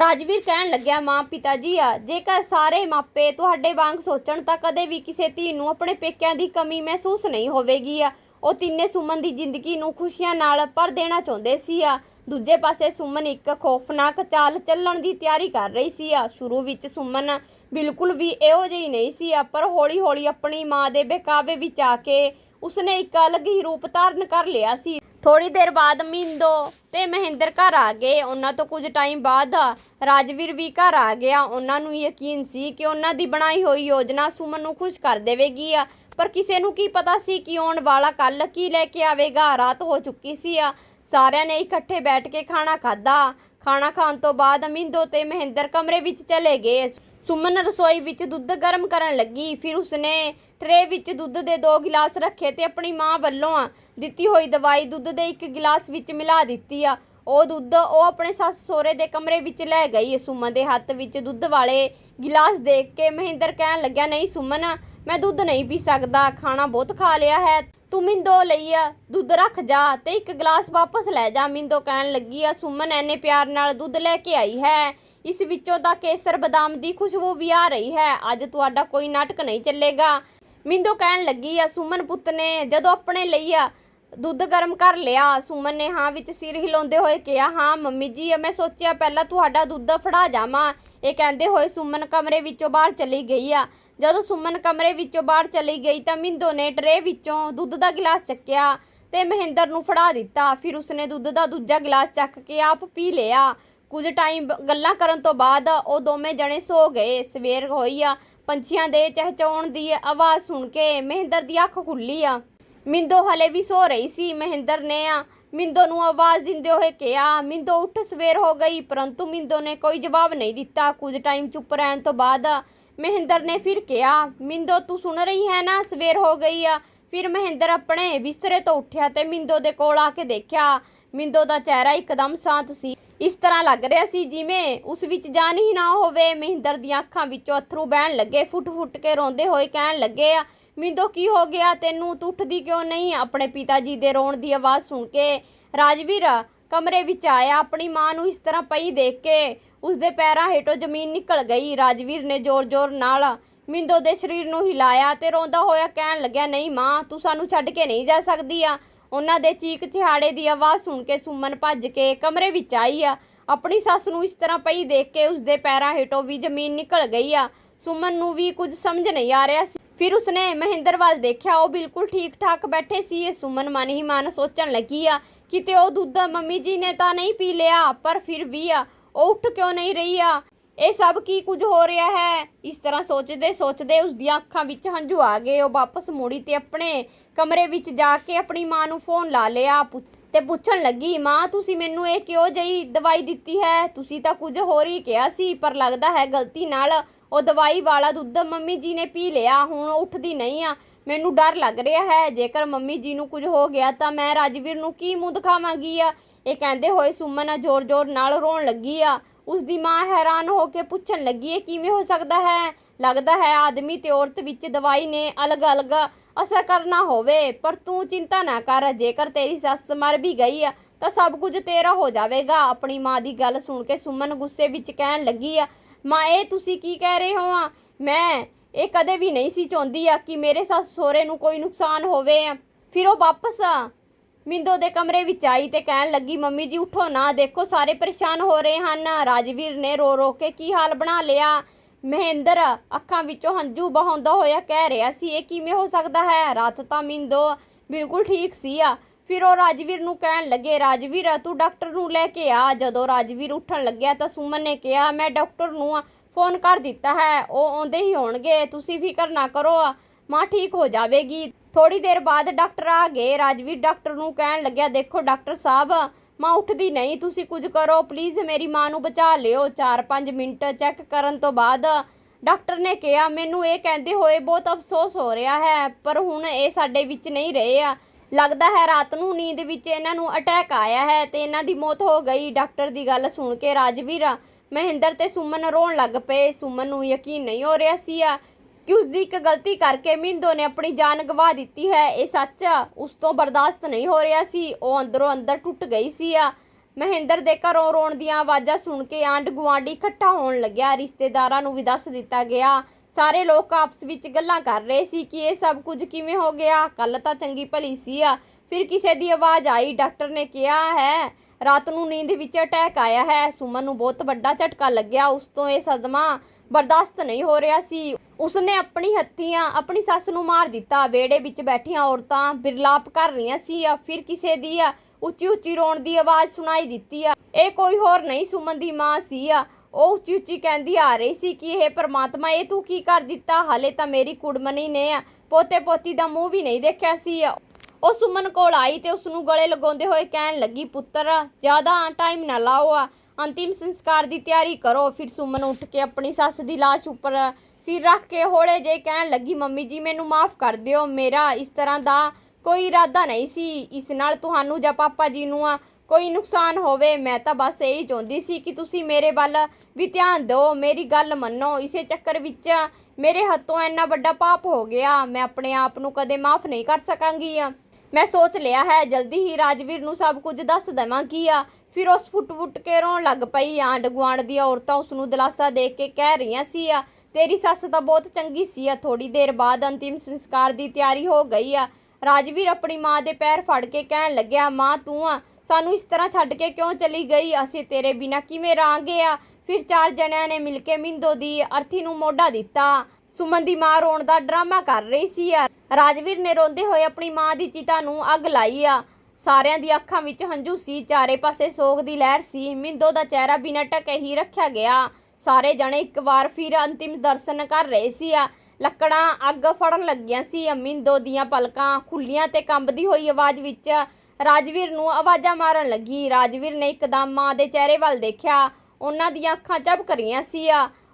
A: ਰਾਜਵੀਰ ਕਹਿਣ ਲੱਗਿਆ, ਮਾਂ ਪਿਤਾ ਜੀ ਆ, ਜੇਕਰ ਸਾਰੇ ਮਾਪੇ ਤੁਹਾਡੇ ਵਾਂਗ ਸੋਚਣ ਤਾਂ ਕਦੇ ਵੀ ਕਿਸੇ ਧੀ ਨੂੰ ਆਪਣੇ ਪੇਕਿਆਂ ਦੀ ਕਮੀ ਮਹਿਸੂਸ ਨਹੀਂ ਹੋਵੇਗੀ ਆ। ਉਹ ਤਿੰਨੇ ਸੁਮਨ ਦੀ ਜ਼ਿੰਦਗੀ ਨੂੰ ਖੁਸ਼ੀਆਂ ਨਾਲ ਭਰ ਦੇਣਾ ਚਾਹੁੰਦੇ ਸੀ ਆ। ਦੂਜੇ ਪਾਸੇ ਸੁਮਨ ਇੱਕ ਖੌਫਨਾਕ ਚਾਲ ਚੱਲਣ ਦੀ ਤਿਆਰੀ ਕਰ ਰਹੀ ਸੀ ਆ। ਸ਼ੁਰੂ ਵਿੱਚ ਸੁਮਨ ਬਿਲਕੁਲ ਵੀ ਇਹੋ ਜਿਹੀ ਨਹੀਂ ਸੀ ਆ, ਪਰ ਹੌਲੀ-ਹੌਲੀ ਆਪਣੀ ਮਾਂ ਦੇ ਬੇਕਾਵੇ ਵਿੱਚ ਆ ਕੇ ਉਸਨੇ ਇੱਕ ਅਲੱਗ ਹੀ ਰੂਪ ਧਾਰਨ ਕਰ ਲਿਆ ਸੀ। ਥੋੜੀ ਦੇਰ ਬਾਅਦ ਮਿੰਦੋ ਤੇ ਮਹਿੰਦਰ ਘਰ ਆ ਗਏ। ਉਹਨਾਂ ਤੋਂ ਕੁਝ ਟਾਈਮ ਬਾਅਦ ਰਾਜਵੀਰ ਵੀ ਘਰ ਆ ਗਿਆ। ਉਹਨਾਂ ਨੂੰ ਯਕੀਨ ਸੀ ਕਿ ਉਹਨਾਂ ਦੀ ਬਣਾਈ ਹੋਈ ਯੋਜਨਾ ਸੁਮਨ ਨੂੰ ਖੁਸ਼ ਕਰ ਦੇਵੇਗੀ ਆ। ਪਰ ਕਿਸੇ ਨੂੰ ਕੀ ਪਤਾ ਸੀ ਕਿ ਆਉਣ ਵਾਲਾ ਕੱਲ ਕੀ ਲੈ ਕੇ ਆਵੇਗਾ। ਰਾਤ ਹੋ ਚੁੱਕੀ ਸੀ ਆ। ਸਾਰਿਆਂ ਨੇ ਇਕੱਠੇ ਬੈਠ ਕੇ ਖਾਣਾ ਖਾਧਾ। ਖਾਣਾ ਖਾਣ ਤੋਂ ਬਾਅਦ ਮਿੰਦੋ ਤੇ ਮਹਿੰਦਰ ਕਮਰੇ ਵਿੱਚ ਚਲੇ ਗਏ। ਸੁਮਨ ਰਸੋਈ ਵਿੱਚ ਦੁੱਧ ਗਰਮ ਕਰਨ ਲੱਗੀ। ਫਿਰ ਉਸਨੇ ਟਰੇ ਵਿੱਚ ਦੁੱਧ ਦੇ ਦੋ ਗਿਲਾਸ ਰੱਖੇ ਤੇ ਆਪਣੀ ਮਾਂ ਵੱਲੋਂ ਦਿੱਤੀ ਹੋਈ ਦਵਾਈ ਦੁੱਧ ਦੇ ਇੱਕ ਗਿਲਾਸ ਵਿੱਚ ਮਿਲਾ ਦਿੱਤੀ ਆ। ਉਹ ਦੁੱਧ ਉਹ ਆਪਣੇ ਸੱਸ ਸੋਹਰੇ ਦੇ ਕਮਰੇ ਵਿੱਚ ਲੈ ਗਈ। ਸੁਮਨ ਦੇ ਹੱਥ ਵਿੱਚ ਦੁੱਧ ਵਾਲੇ ਗਿਲਾਸ ਦੇਖ ਕੇ ਮਹਿੰਦਰ ਕਹਿਣ ਲੱਗਿਆ, ਨਹੀਂ ਸੁਮਨ ਮੈਂ ਦੁੱਧ ਨਹੀਂ ਪੀ ਸਕਦਾ, ਖਾਣਾ ਬਹੁਤ ਖਾ ਲਿਆ ਹੈ। ਤੂੰ ਮਿੰਦੋ ਲਈ ਆ, ਦੁੱਧ ਰੱਖ ਜਾ ਤੇ ਇੱਕ ਗਲਾਸ ਵਾਪਸ ਲੈ ਜਾ, ਮਿੰਦੋ ਕਹਿਣ ਲੱਗੀ ਆ। ਸੁਮਨ ਐਨੇ ਪਿਆਰ ਨਾਲ ਦੁੱਧ ਲੈ ਕੇ ਆਈ ਹੈ। ਇਸ ਵਿੱਚੋਂ ਦਾ ਕੇਸਰ ਬਦਾਮ ਦੀ ਖੁਸ਼ਬੂ ਵੀ ਆ ਰਹੀ ਹੈ। ਅੱਜ ਤੁਹਾਡਾ ਕੋਈ ਨਾਟਕ ਨਹੀਂ ਚੱਲੇਗਾ। ਮਿੰਦੋ ਕਹਿਣ ਲੱਗੀ ਆ, ਸੁਮਨ ਪੁੱਤ ਨੇ ਜਦੋਂ ਆਪਣੇ ਲਈ ਆ ਦੁੱਧ ਗਰਮ ਕਰ ਲਿਆ, ਸੁਮਨ ਨੇ ਹਾਂ ਵਿੱਚ ਸਿਰ ਹਿਲਾਉਂਦੇ ਹੋਏ ਕਿਹਾ, ਹਾਂ ਮੰਮੀ ਜੀ, ਮੈਂ ਸੋਚਿਆ ਪਹਿਲਾਂ ਤੁਹਾਡਾ ਦੁੱਧ ਫੜਾ ਜਾਵਾਂ। ਇਹ ਕਹਿੰਦੇ ਹੋਏ ਸੁਮਨ ਕਮਰੇ ਵਿੱਚੋਂ ਬਾਹਰ ਚਲੀ ਗਈ ਆ। ਜਦੋਂ ਸੁਮਨ ਕਮਰੇ ਵਿੱਚੋਂ ਬਾਹਰ ਚਲੀ ਗਈ ਤਾਂ ਮਿੰਦੋ ਨੇ ਟਰੇ ਵਿੱਚੋਂ ਦੁੱਧ ਦਾ ਗਿਲਾਸ ਚੱਕਿਆ ਤੇ ਮਹਿੰਦਰ ਨੂੰ ਫੜਾ ਦਿੱਤਾ। ਫਿਰ ਉਸਨੇ ਦੁੱਧ ਦਾ ਦੂਜਾ ਗਿਲਾਸ ਚੱਕ ਕੇ ਆਪ ਪੀ ਲਿਆ। ਕੁਝ ਟਾਈਮ ਗੱਲਾਂ ਕਰਨ ਤੋਂ ਬਾਅਦ ਉਹ ਦੋਵੇਂ ਜਣੇ ਸੋ ਗਏ। ਸਵੇਰ ਹੋਈ ਆ, ਪੰਛੀਆਂ ਦੇ ਚਹਿਚਾਉਣ ਦੀ ਆਵਾਜ਼ ਸੁਣ ਕੇ ਮਹਿੰਦਰ ਦੀ ਅੱਖ ਖੁੱਲੀ ਆ। ਮਿੰਦੋ ਹਲੇ ਵੀ ਸੋ ਰਹੀ ਸੀ। ਮਹਿੰਦਰ ਨੇ ਆ, ਮਿੰਦੋ ਨੂੰ ਆਵਾਜ਼ ਦਿੰਦੇ ਹੋਏ ਕਿਹਾ, ਮਿੰਦੋ, ਉੱਠ, ਸਵੇਰ ਹੋ ਗਈ। ਪਰੰਤੂ ਮਿੰਦੋ ਨੇ ਕੋਈ ਜਵਾਬ ਨਹੀਂ ਦਿੱਤਾ। ਕੁਝ ਟਾਈਮ ਚੁੱਪ ਰਹਿਣ ਤੋਂ ਬਾਅਦ ਮਹਿੰਦਰ ਨੇ ਫਿਰ ਕਿਹਾ, ਮਿੰਦੋ, ਤੂੰ ਸੁਣ ਰਹੀ ਹੈ ਨਾ, ਸਵੇਰ ਹੋ ਗਈ ਆ। ਫਿਰ ਮਹਿੰਦਰ ਆਪਣੇ ਬਿਸਤਰੇ ਤੋਂ ਉੱਠਿਆ ਤੇ ਮਿੰਦੋ ਦੇ ਕੋਲ ਆ ਕੇ ਦੇਖਿਆ। ਮਿੰਦੋ ਦਾ ਚਿਹਰਾ ਇੱਕਦਮ ਸ਼ਾਂਤ ਸੀ। ਇਸ ਤਰ੍ਹਾਂ ਲੱਗ ਰਿਹਾ ਸੀ ਜਿਵੇਂ ਉਸ ਵਿੱਚ ਜਾਨ ਹੀ ਨਾ ਹੋਵੇ। ਮਹਿੰਦਰ ਦੀਆਂ ਅੱਖਾਂ ਵਿੱਚੋਂ ਅਥਰੂ ਬਹਿਣ ਲੱਗੇ ਫੁੱਟ-ਫੁੱਟ ਕੇ ਰੋਂਦੇ ਹੋਏ ਕਹਿਣ ਲੱਗੇ ਆ, ਮਿੰਦੋ, ਕੀ ਹੋ ਗਿਆ? ਤੈਨੂੰ ਤੂੰ ਉੱਠਦੀ ਕਿਉਂ ਨਹੀਂ? ਆਪਣੇ ਪਿਤਾ ਜੀ ਦੇ ਰੋਣ ਦੀ ਆਵਾਜ਼ ਸੁਣ ਕੇ, ਰਾਜਵੀਰ ਕਮਰੇ ਵਿੱਚ ਆਇਆ, ਆਪਣੀ ਮਾਂ ਨੂੰ ਇਸ ਤਰ੍ਹਾਂ ਪਈ ਦੇਖ ਕੇ। ਉਸਦੇ ਪੈਰਾਂ ਹੇਠੋਂ ਜ਼ਮੀਨ ਨਿਕਲ ਗਈ। ਰਾਜਵੀਰ ਨੇ ਜ਼ੋਰ-ਜ਼ੋਰ ਨਾਲ ਮਿੰਦੋ ਦੇ ਸਰੀਰ ਨੂੰ ਹਿਲਾਇਆ ਤੇ ਰੋਂਦਾ ਹੋਇਆ ਕਹਿਣ ਲੱਗਿਆ, ਨਹੀਂ ਮਾਂ, ਤੂੰ ਸਾਨੂੰ ਛੱਡ ਕੇ ਨਹੀਂ ਜਾ ਸਕਦੀ ਆ। ਉਹਨਾਂ ਦੇ ਚੀਕ ਚਿਹਾੜੇ ਦੀ ਆਵਾਜ਼ ਸੁਣ ਕੇ ਸੁਮਨ ਭੱਜ ਕੇ ਕਮਰੇ ਵਿੱਚ ਆਈ ਆ। ਆਪਣੀ ਸੱਸ ਨੂੰ ਇਸ ਤਰ੍ਹਾਂ ਪਈ ਦੇਖ ਕੇ ਉਸਦੇ ਪੈਰਾਂ ਹੇਠੋਂ ਵੀ ਜ਼ਮੀਨ ਨਿਕਲ ਗਈ ਆ। ਸੁਮਨ ਨੂੰ ਵੀ ਕੁਝ ਸਮਝ ਨਹੀਂ ਆ ਰਿਹਾ ਸੀ। ਫਿਰ ਉਸਨੇ ਮਹਿੰਦਰ ਵੱਲ ਦੇਖਿਆ, ਉਹ ਬਿਲਕੁਲ ਠੀਕ ਠਾਕ ਬੈਠੇ ਸੀ। ਇਹ ਸੁਮਨ ਮਨ ਹੀ ਮਨ ਸੋਚਣ ਲੱਗੀ ਆ ਕਿਤੇ ਉਹ ਦੁੱਧ ਮੰਮੀ ਜੀ ਨੇ ਤਾਂ ਨਹੀਂ ਪੀ ਲਿਆ, ਪਰ ਫਿਰ ਵੀ ਆ, ਉਹ ਉੱਠ ਕਿਉਂ ਨਹੀਂ ਰਹੀ ਆ? ਇਹ ਸਭ ਕੀ ਕੁਝ ਹੋ ਰਿਹਾ ਹੈ? ਇਸ ਤਰ੍ਹਾਂ ਸੋਚਦੇ ਸੋਚਦੇ ਉਸ ਦੀਆਂ ਅੱਖਾਂ ਵਿੱਚ ਹੰਝੂ ਆ ਗਏ, ਉਹ ਵਾਪਸ ਮੁੜੀ ਤੇ ਆਪਣੇ ਕਮਰੇ ਵਿੱਚ ਜਾ ਕੇ ਆਪਣੀ ਮਾਂ ਨੂੰ ਫੋਨ ਲਾ ਲਿਆ, ਪੁ- ਤੇ ਪੁੱਛਣ ਲੱਗੀ, ਮਾਂ, ਤੁਸੀਂ ਮੈਨੂੰ ਇਹ ਕਿਉਂ ਜਈ ਦਵਾਈ ਦਿੱਤੀ ਹੈ? ਤੁਸੀਂ ਤਾਂ ਕੁਝ ਹੋਰ ਹੀ ਕਿਹਾ ਸੀ, ਪਰ ਲੱਗਦਾ ਹੈ ਗਲਤੀ ਨਾਲ ਉਹ ਦਵਾਈ ਵਾਲਾ ਦੁੱਧ ਮੰਮੀ ਜੀ ਨੇ ਪੀ ਲਿਆ, ਹੁਣ ਉੱਠਦੀ ਨਹੀਂ ਆ। ਮੈਨੂੰ ਡਰ ਲੱਗ ਰਿਹਾ ਹੈ, ਜੇਕਰ ਮੰਮੀ ਜੀ ਨੂੰ ਕੁਝ ਹੋ ਗਿਆ ਤਾਂ ਮੈਂ ਰਾਜਵੀਰ ਨੂੰ ਕੀ ਮੂੰਹ ਦਿਖਾਵਾਂਗੀ ਆ? ਇਹ ਕਹਿੰਦੇ ਹੋਏ ਸੁਮਨ ਜ਼ੋਰ-ਜ਼ੋਰ ਨਾਲ ਰੋਣ ਲੱਗੀ ਆ। ਉਸ ਦੀ ਮਾਂ ਹੈਰਾਨ ਹੋ ਕੇ ਪੁੱਛਣ ਲੱਗੀ, ਇਹ ਕਿਵੇਂ ਹੋ ਸਕਦਾ ਹੈ? ਲੱਗਦਾ ਹੈ ਆਦਮੀ ਤੇ ਔਰਤ ਵਿੱਚ ਦਵਾਈ ਨੇ ਅਲੱਗ-ਅਲੱਗ ਅਸਰ ਕਰਨਾ ਹੋਵੇ, ਪਰ ਤੂੰ ਚਿੰਤਾ ਨਾ ਕਰ, ਜੇਕਰ ਤੇਰੀ ਸੱਸ ਮਰ ਵੀ ਗਈ ਆ ਤਾਂ ਸਭ ਕੁਝ ਤੇਰਾ ਹੋ ਜਾਵੇਗਾ। ਆਪਣੀ ਮਾਂ ਦੀ ਗੱਲ ਸੁਣ ਕੇ ਸੁਮਨ ਗੁੱਸੇ ਵਿੱਚ ਕਹਿਣ ਲੱਗੀ ਆ ਮਾਂ, ਇਹ ਤੁਸੀਂ ਕੀ ਕਹਿ ਰਹੇ ਹੋ ਆ? ਮੈਂ ਇਹ ਕਦੇ ਵੀ ਨਹੀਂ ਸੀ ਚਾਹੁੰਦੀ ਆ ਕਿ ਮੇਰੇ ਸੱਸ ਸਹੁਰੇ ਨੂੰ ਕੋਈ ਨੁਕਸਾਨ ਹੋਵੇ ਆ। ਫਿਰ ਉਹ ਵਾਪਸ ਮਿੰਦੋ ਦੇ ਕਮਰੇ ਵਿੱਚ ਆਈ ਤੇ ਕਹਿਣ ਲੱਗੀ, ਮੰਮੀ ਜੀ, ਉਠੋ ਨਾ, ਦੇਖੋ ਸਾਰੇ ਪਰੇਸ਼ਾਨ ਹੋ ਰਹੇ ਹਨ। ਰਾਜਵੀਰ ਨੇ ਰੋ ਰੋ ਕੇ ਕੀ ਹਾਲ ਬਣਾ ਲਿਆ? ਮਹਿੰਦਰ ਅੱਖਾਂ ਵਿੱਚੋਂ ਹੰਝੂ ਬਹਾਉਂਦਾ ਹੋਇਆ ਕਹਿ ਰਿਹਾ ਸੀ, ਇਹ ਕਿਵੇਂ ਹੋ ਸਕਦਾ ਹੈ? ਰਾਤ ਤਾਂ ਮਿੰਦੋ ਬਿਲਕੁਲ ਠੀਕ ਸੀ ਆ। ਫਿਰ ਉਹ ਰਾਜਵੀਰ ਨੂੰ ਕਹਿਣ ਲੱਗੇ, ਰਾਜਵੀਰ, ਤੂੰ ਡਾਕਟਰ ਨੂੰ ਲੈ ਕੇ ਆ। ਜਦੋਂ ਰਾਜਵੀਰ ਉੱਠਣ ਲੱਗਿਆ ਤਾਂ ਸੁਮਨ ਨੇ ਕਿਹਾ, ਮੈਂ ਡਾਕਟਰ ਨੂੰ ਫੋਨ ਕਰ ਦਿੱਤਾ ਹੈ। ਉਹ ਆਉਂਦੇ ਹੀ ਹੋਣਗੇ। ਤੁਸੀਂ ਫਿਕਰ ਨਾ ਕਰੋ। ਮਾਂ ਠੀਕ ਹੋ ਜਾਵੇਗੀ। ਥੋੜੀ ਦੇਰ ਬਾਅਦ ਡਾਕਟਰ ਆ ਗਏ। ਰਾਜਵੀਰ ਡਾਕਟਰ ਨੂੰ ਕਹਿਣ ਲੱਗਿਆ, ਦੇਖੋ ਡਾਕਟਰ ਸਾਹਿਬ, ਮਾਂ ਉੱਠਦੀ ਨਹੀਂ। ਤੁਸੀਂ ਕੁਝ ਕਰੋ। ਪਲੀਜ਼ ਮੇਰੀ ਮਾਂ ਨੂੰ ਬਚਾ ਲਿਓ। 4-5 ਮਿੰਟ ਚੈੱਕ ਕਰਨ ਤੋਂ ਬਾਅਦ ਡਾਕਟਰ ਨੇ ਕਿਹਾ, ਮੈਨੂੰ ਇਹ ਕਹਿੰਦੇ ਹੋਏ ਬਹੁਤ ਅਫਸੋਸ ਹੋ ਰਿਹਾ ਹੈ, ਪਰ ਹੁਣ ਇਹ ਸਾਡੇ ਵਿੱਚ ਨਹੀਂ ਰਹੇ ਆ। ਲੱਗਦਾ ਹੈ ਰਾਤ ਨੂੰ ਨੀਂਦ ਵਿੱਚ ਇਹਨਾਂ ਨੂੰ ਅਟੈਕ ਆਇਆ ਹੈ ਤੇ ਇਹਨਾਂ ਦੀ ਮੌਤ ਹੋ ਗਈ। ਡਾਕਟਰ ਦੀ ਗੱਲ ਸੁਣ ਕੇ ਰਾਜਵੀਰ ਮਹਿੰਦਰ ਤੇ ਸੁਮਨ ਰੋਣ ਲੱਗ ਪਏ। ਸੁਮਨ ਨੂੰ ਯਕੀਨ ਨਹੀਂ ਹੋ ਰਿਹਾ ਸੀ ਆ ਕਿ ਉਸ ਦੀ ਇੱਕ ਗਲਤੀ ਕਰਕੇ ਮਿੰਦੋ ਨੇ ਆਪਣੀ ਜਾਨ ਗਵਾ ਦਿੱਤੀ ਹੈ। ਇਹ ਸੱਚ ਉਸ ਤੋਂ ਬਰਦਾਸ਼ਤ ਨਹੀਂ ਹੋ ਰਿਹਾ ਸੀ। ਉਹ ਅੰਦਰੋਂ ਅੰਦਰ ਟੁੱਟ ਗਈ ਸੀ ਆ। ਮਹਿੰਦਰ ਦੇ ਘਰੋਂ ਰੋਣ ਦੀਆਂ ਆਵਾਜ਼ਾਂ ਸੁਣ ਕੇ ਆਂਢ ਗੁਆਂਢੀ ਇਕੱਠਾ ਹੋਣ ਲੱਗਿਆ। ਰਿਸ਼ਤੇਦਾਰਾਂ ਨੂੰ ਵੀ ਦੱਸ ਦਿੱਤਾ ਗਿਆ ਸਾਰੇ ਲੋਕ ਆਪਸ ਵਿੱਚ ਗੱਲਾਂ ਕਰ ਰਹੇ ਸੀ ਕਿ ਇਹ ਸਭ ਕੁਝ ਕਿਵੇਂ ਹੋ ਗਿਆ? ਕੱਲ ਤਾਂ ਚੰਗੀ ਭਲੀ ਸੀ ਆ। ਫਿਰ ਕਿਸੇ ਦੀ ਆਵਾਜ਼ ਆਈ, ਡਾਕਟਰ ਨੇ ਕਿਹਾ ਹੈ, ਰਾਤ ਨੂੰ ਨੀਂਦ ਵਿੱਚ ਅਟੈਕ ਆਇਆ ਹੈ। ਸੁਮਨ ਨੂੰ ਬਹੁਤ ਵੱਡਾ ਝਟਕਾ ਲੱਗਿਆ। ਉਸ ਤੋਂ ਇਹ ਸਦਮਾ ਬਰਦਾਸ਼ਤ ਨਹੀਂ ਹੋ ਰਿਹਾ ਸੀ। ਉਸਨੇ ਆਪਣੀ ਹੱਥੀਆਂ, ਆਪਣੀ ਸੱਸ ਨੂੰ ਮਾਰ ਦਿੱਤਾ। ਵਿਹੜੇ ਵਿੱਚ ਬੈਠੀਆਂ ਔਰਤਾਂ ਬਿਰਲਾਪ ਕਰ ਰਹੀਆਂ ਸੀ ਫਿਰ ਕਿਸੇ ਦੀ ਆ ਉੱਚੀ ਉੱਚੀ ਰੋਣ ਦੀ ਆਵਾਜ਼ ਸੁਣਾਈ ਦਿੱਤੀ ਆ। ਇਹ ਕੋਈ ਹੋਰ ਨਹੀਂ ਸੁਮਨ ਦੀ ਮਾਂ ਸੀ ਆ। ਉਹ ਉੱਚੀ ਉੱਚੀ ਕਹਿੰਦੀ ਆ ਰਹੀ ਸੀ ਕਿ ਇਹ ਪ੍ਰਮਾਤਮਾ, ਇਹ ਤੂੰ ਕੀ ਕਰ ਦਿੱਤਾ? ਹਾਲੇ ਤਾਂ ਮੇਰੀ ਕੁੜਮਣੀ ਨੇ ਪੋਤੇ ਪੋਤੀ ਦਾ ਮੂੰਹ ਵੀ ਨਹੀਂ ਦੇਖਿਆ ਸੀ। ਉਹ ਸੁਮਨ ਕੋਲ ਆਈ ਤੇ ਉਸ ਨੂੰ ਗਲੇ ਲਗਾਉਂਦੇ ਹੋਏ ਕਹਿਣ ਲੱਗੀ, ਪੁੱਤਰ, ਜ਼ਿਆਦਾ ਟਾਈਮ ਨਾ ਲਾਓ। ਆ ਅੰਤਿਮ ਸੰਸਕਾਰ ਦੀ ਤਿਆਰੀ ਕਰੋ। ਫਿਰ ਸੁਮਨ ਉੱਠ ਕੇ ਆਪਣੀ ਸੱਸ ਦੀ ਲਾਸ਼ ਉੱਪਰ ਸਿਰ ਰੱਖ ਕੇ ਹੌਲੇ ਜੇ ਕਹਿਣ ਲੱਗੀ, ਮੰਮੀ ਜੀ, ਮੈਨੂੰ ਮਾਫ ਕਰ ਦਿਓ। ਮੇਰਾ ਇਸ ਤਰ੍ਹਾਂ ਦਾ ਕੋਈ ਇਰਾਦਾ ਨਹੀਂ ਸੀ। ਇਸ ਨਾਲ ਤੁਹਾਨੂੰ ਜਾਂ ਪਾਪਾ ਜੀ ਨੂੰ ਆ ਕੋਈ ਨੁਕਸਾਨ ਹੋਵੇ, ਮੈਂ ਤਾਂ ਬਸ ਇਹੀ ਚਾਹੁੰਦੀ ਸੀ ਕਿ ਤੁਸੀਂ ਮੇਰੇ ਵੱਲ ਵੀ ਧਿਆਨ ਦਿਓ, ਮੇਰੀ ਗੱਲ ਮੰਨੋ। ਇਸੇ ਚੱਕਰ ਵਿੱਚ ਮੇਰੇ ਹੱਥੋਂ ਇੰਨਾ ਵੱਡਾ ਪਾਪ ਹੋ ਗਿਆ, ਮੈਂ ਆਪਣੇ ਆਪ ਨੂੰ ਕਦੇ ਮਾਫ ਨਹੀਂ ਕਰ ਸਕਾਂਗੀ। ਆ ਮੈਂ ਸੋਚ ਲਿਆ ਹੈ, ਜਲਦੀ ਹੀ ਰਾਜਵੀਰ ਨੂੰ ਸਭ ਕੁਝ ਦੱਸ ਦੇਵਾਂਗੀ। ਆ ਫਿਰ ਉਸ ਫੁੱਟ-ਫੁੱਟ ਕੇ ਰੋਣ ਲੱਗ ਪਈ। ਆਂਢ ਗੁਆਂਢ ਦੀਆਂ ਔਰਤਾਂ ਉਸ ਨੂੰ ਦਿਲਾਸਾ ਦੇ ਕੇ ਕਹਿ ਰਹੀਆਂ ਸੀ ਆ ਤੇਰੀ ਸੱਸ ਤਾਂ ਬਹੁਤ ਚੰਗੀ ਸੀ। ਆ ਥੋੜੀ ਦੇਰ ਬਾਅਦ ਅੰਤਿਮ ਸੰਸਕਾਰ ਦੀ ਤਿਆਰੀ ਹੋ ਗਈ। ਆ ਰਾਜਵੀਰ ਆਪਣੀ ਮਾਂ ਦੇ ਪੈਰ ਫੜ ਕੇ ਕਹਿਣ ਲੱਗਿਆ, ਮਾਂ, ਤੂੰ ਆ, ਸਾਨੂੰ ਇਸ ਤਰ੍ਹਾਂ ਛੱਡ ਕੇ ਕਿਉਂ ਚਲੀ ਗਈ? ਅਸੀਂ ਤੇਰੇ ਬਿਨਾ ਕਿਵੇਂ ਰਾਂਗੇ ਆ? ਫਿਰ ਚਾਰ ਜਣਿਆਂ ਨੇ ਮਿਲ ਕੇ ਮਿੰਦੋ ਦੀ ਅਰਥੀ ਨੂੰ ਮੋਢਾ ਦਿੱਤਾ। ਸੁਮਨ ਦੀ ਮਾਂ ਰੋਣ ਦਾ ਡਰਾਮਾ ਕਰ ਰਹੀ ਸੀ ਆ। ਰਾਜਵੀਰ ਨੇ ਰੋਂਦੇ ਹੋਏ ਆਪਣੀ ਮਾਂ ਦੀ ਚਿਤਾ ਨੂੰ ਅੱਗ ਲਾਈ ਆ। ਸਾਰਿਆਂ ਦੀ ਅੱਖਾਂ ਵਿੱਚ ਹੰਝੂ ਸੀ, ਚਾਰੇ ਪਾਸੇ ਸੋਗ ਦੀ ਲਹਿਰ ਸੀ। ਮਿੰਦੋ ਦਾ ਚਿਹਰਾ ਬਿਨਾਂ ਢਕੇ ਹੀ ਰੱਖਿਆ ਗਿਆ। ਸਾਰੇ ਜਣੇ ਇੱਕ ਵਾਰ ਫਿਰ ਅੰਤਿਮ ਦਰਸ਼ਨ ਕਰ ਰਹੇ ਸੀ ਆ। ਲੱਕੜਾਂ ਅੱਗ ਫੜਨ ਲੱਗੀਆਂ ਸੀ। ਮਿੰਦੋ ਦੀਆਂ ਪਲਕਾਂ ਖੁੱਲੀਆਂ ਤੇ ਕੰਬਦੀ ਹੋਈ ਆਵਾਜ਼ ਵਿੱਚ ਰਾਜਵੀਰ ਨੂੰ ਆਵਾਜ਼ਾਂ ਮਾਰਨ ਲੱਗੀ। ਰਾਜਵੀਰ ਨੇ ਇੱਕਦਮ ਮਾਂ ਦੇ ਚਿਹਰੇ ਵੱਲ ਦੇਖਿਆ। ਉਹਨਾਂ ਦੀਆਂ ਅੱਖਾਂ ਝਪਕ ਰਹੀਆਂ ਸੀ।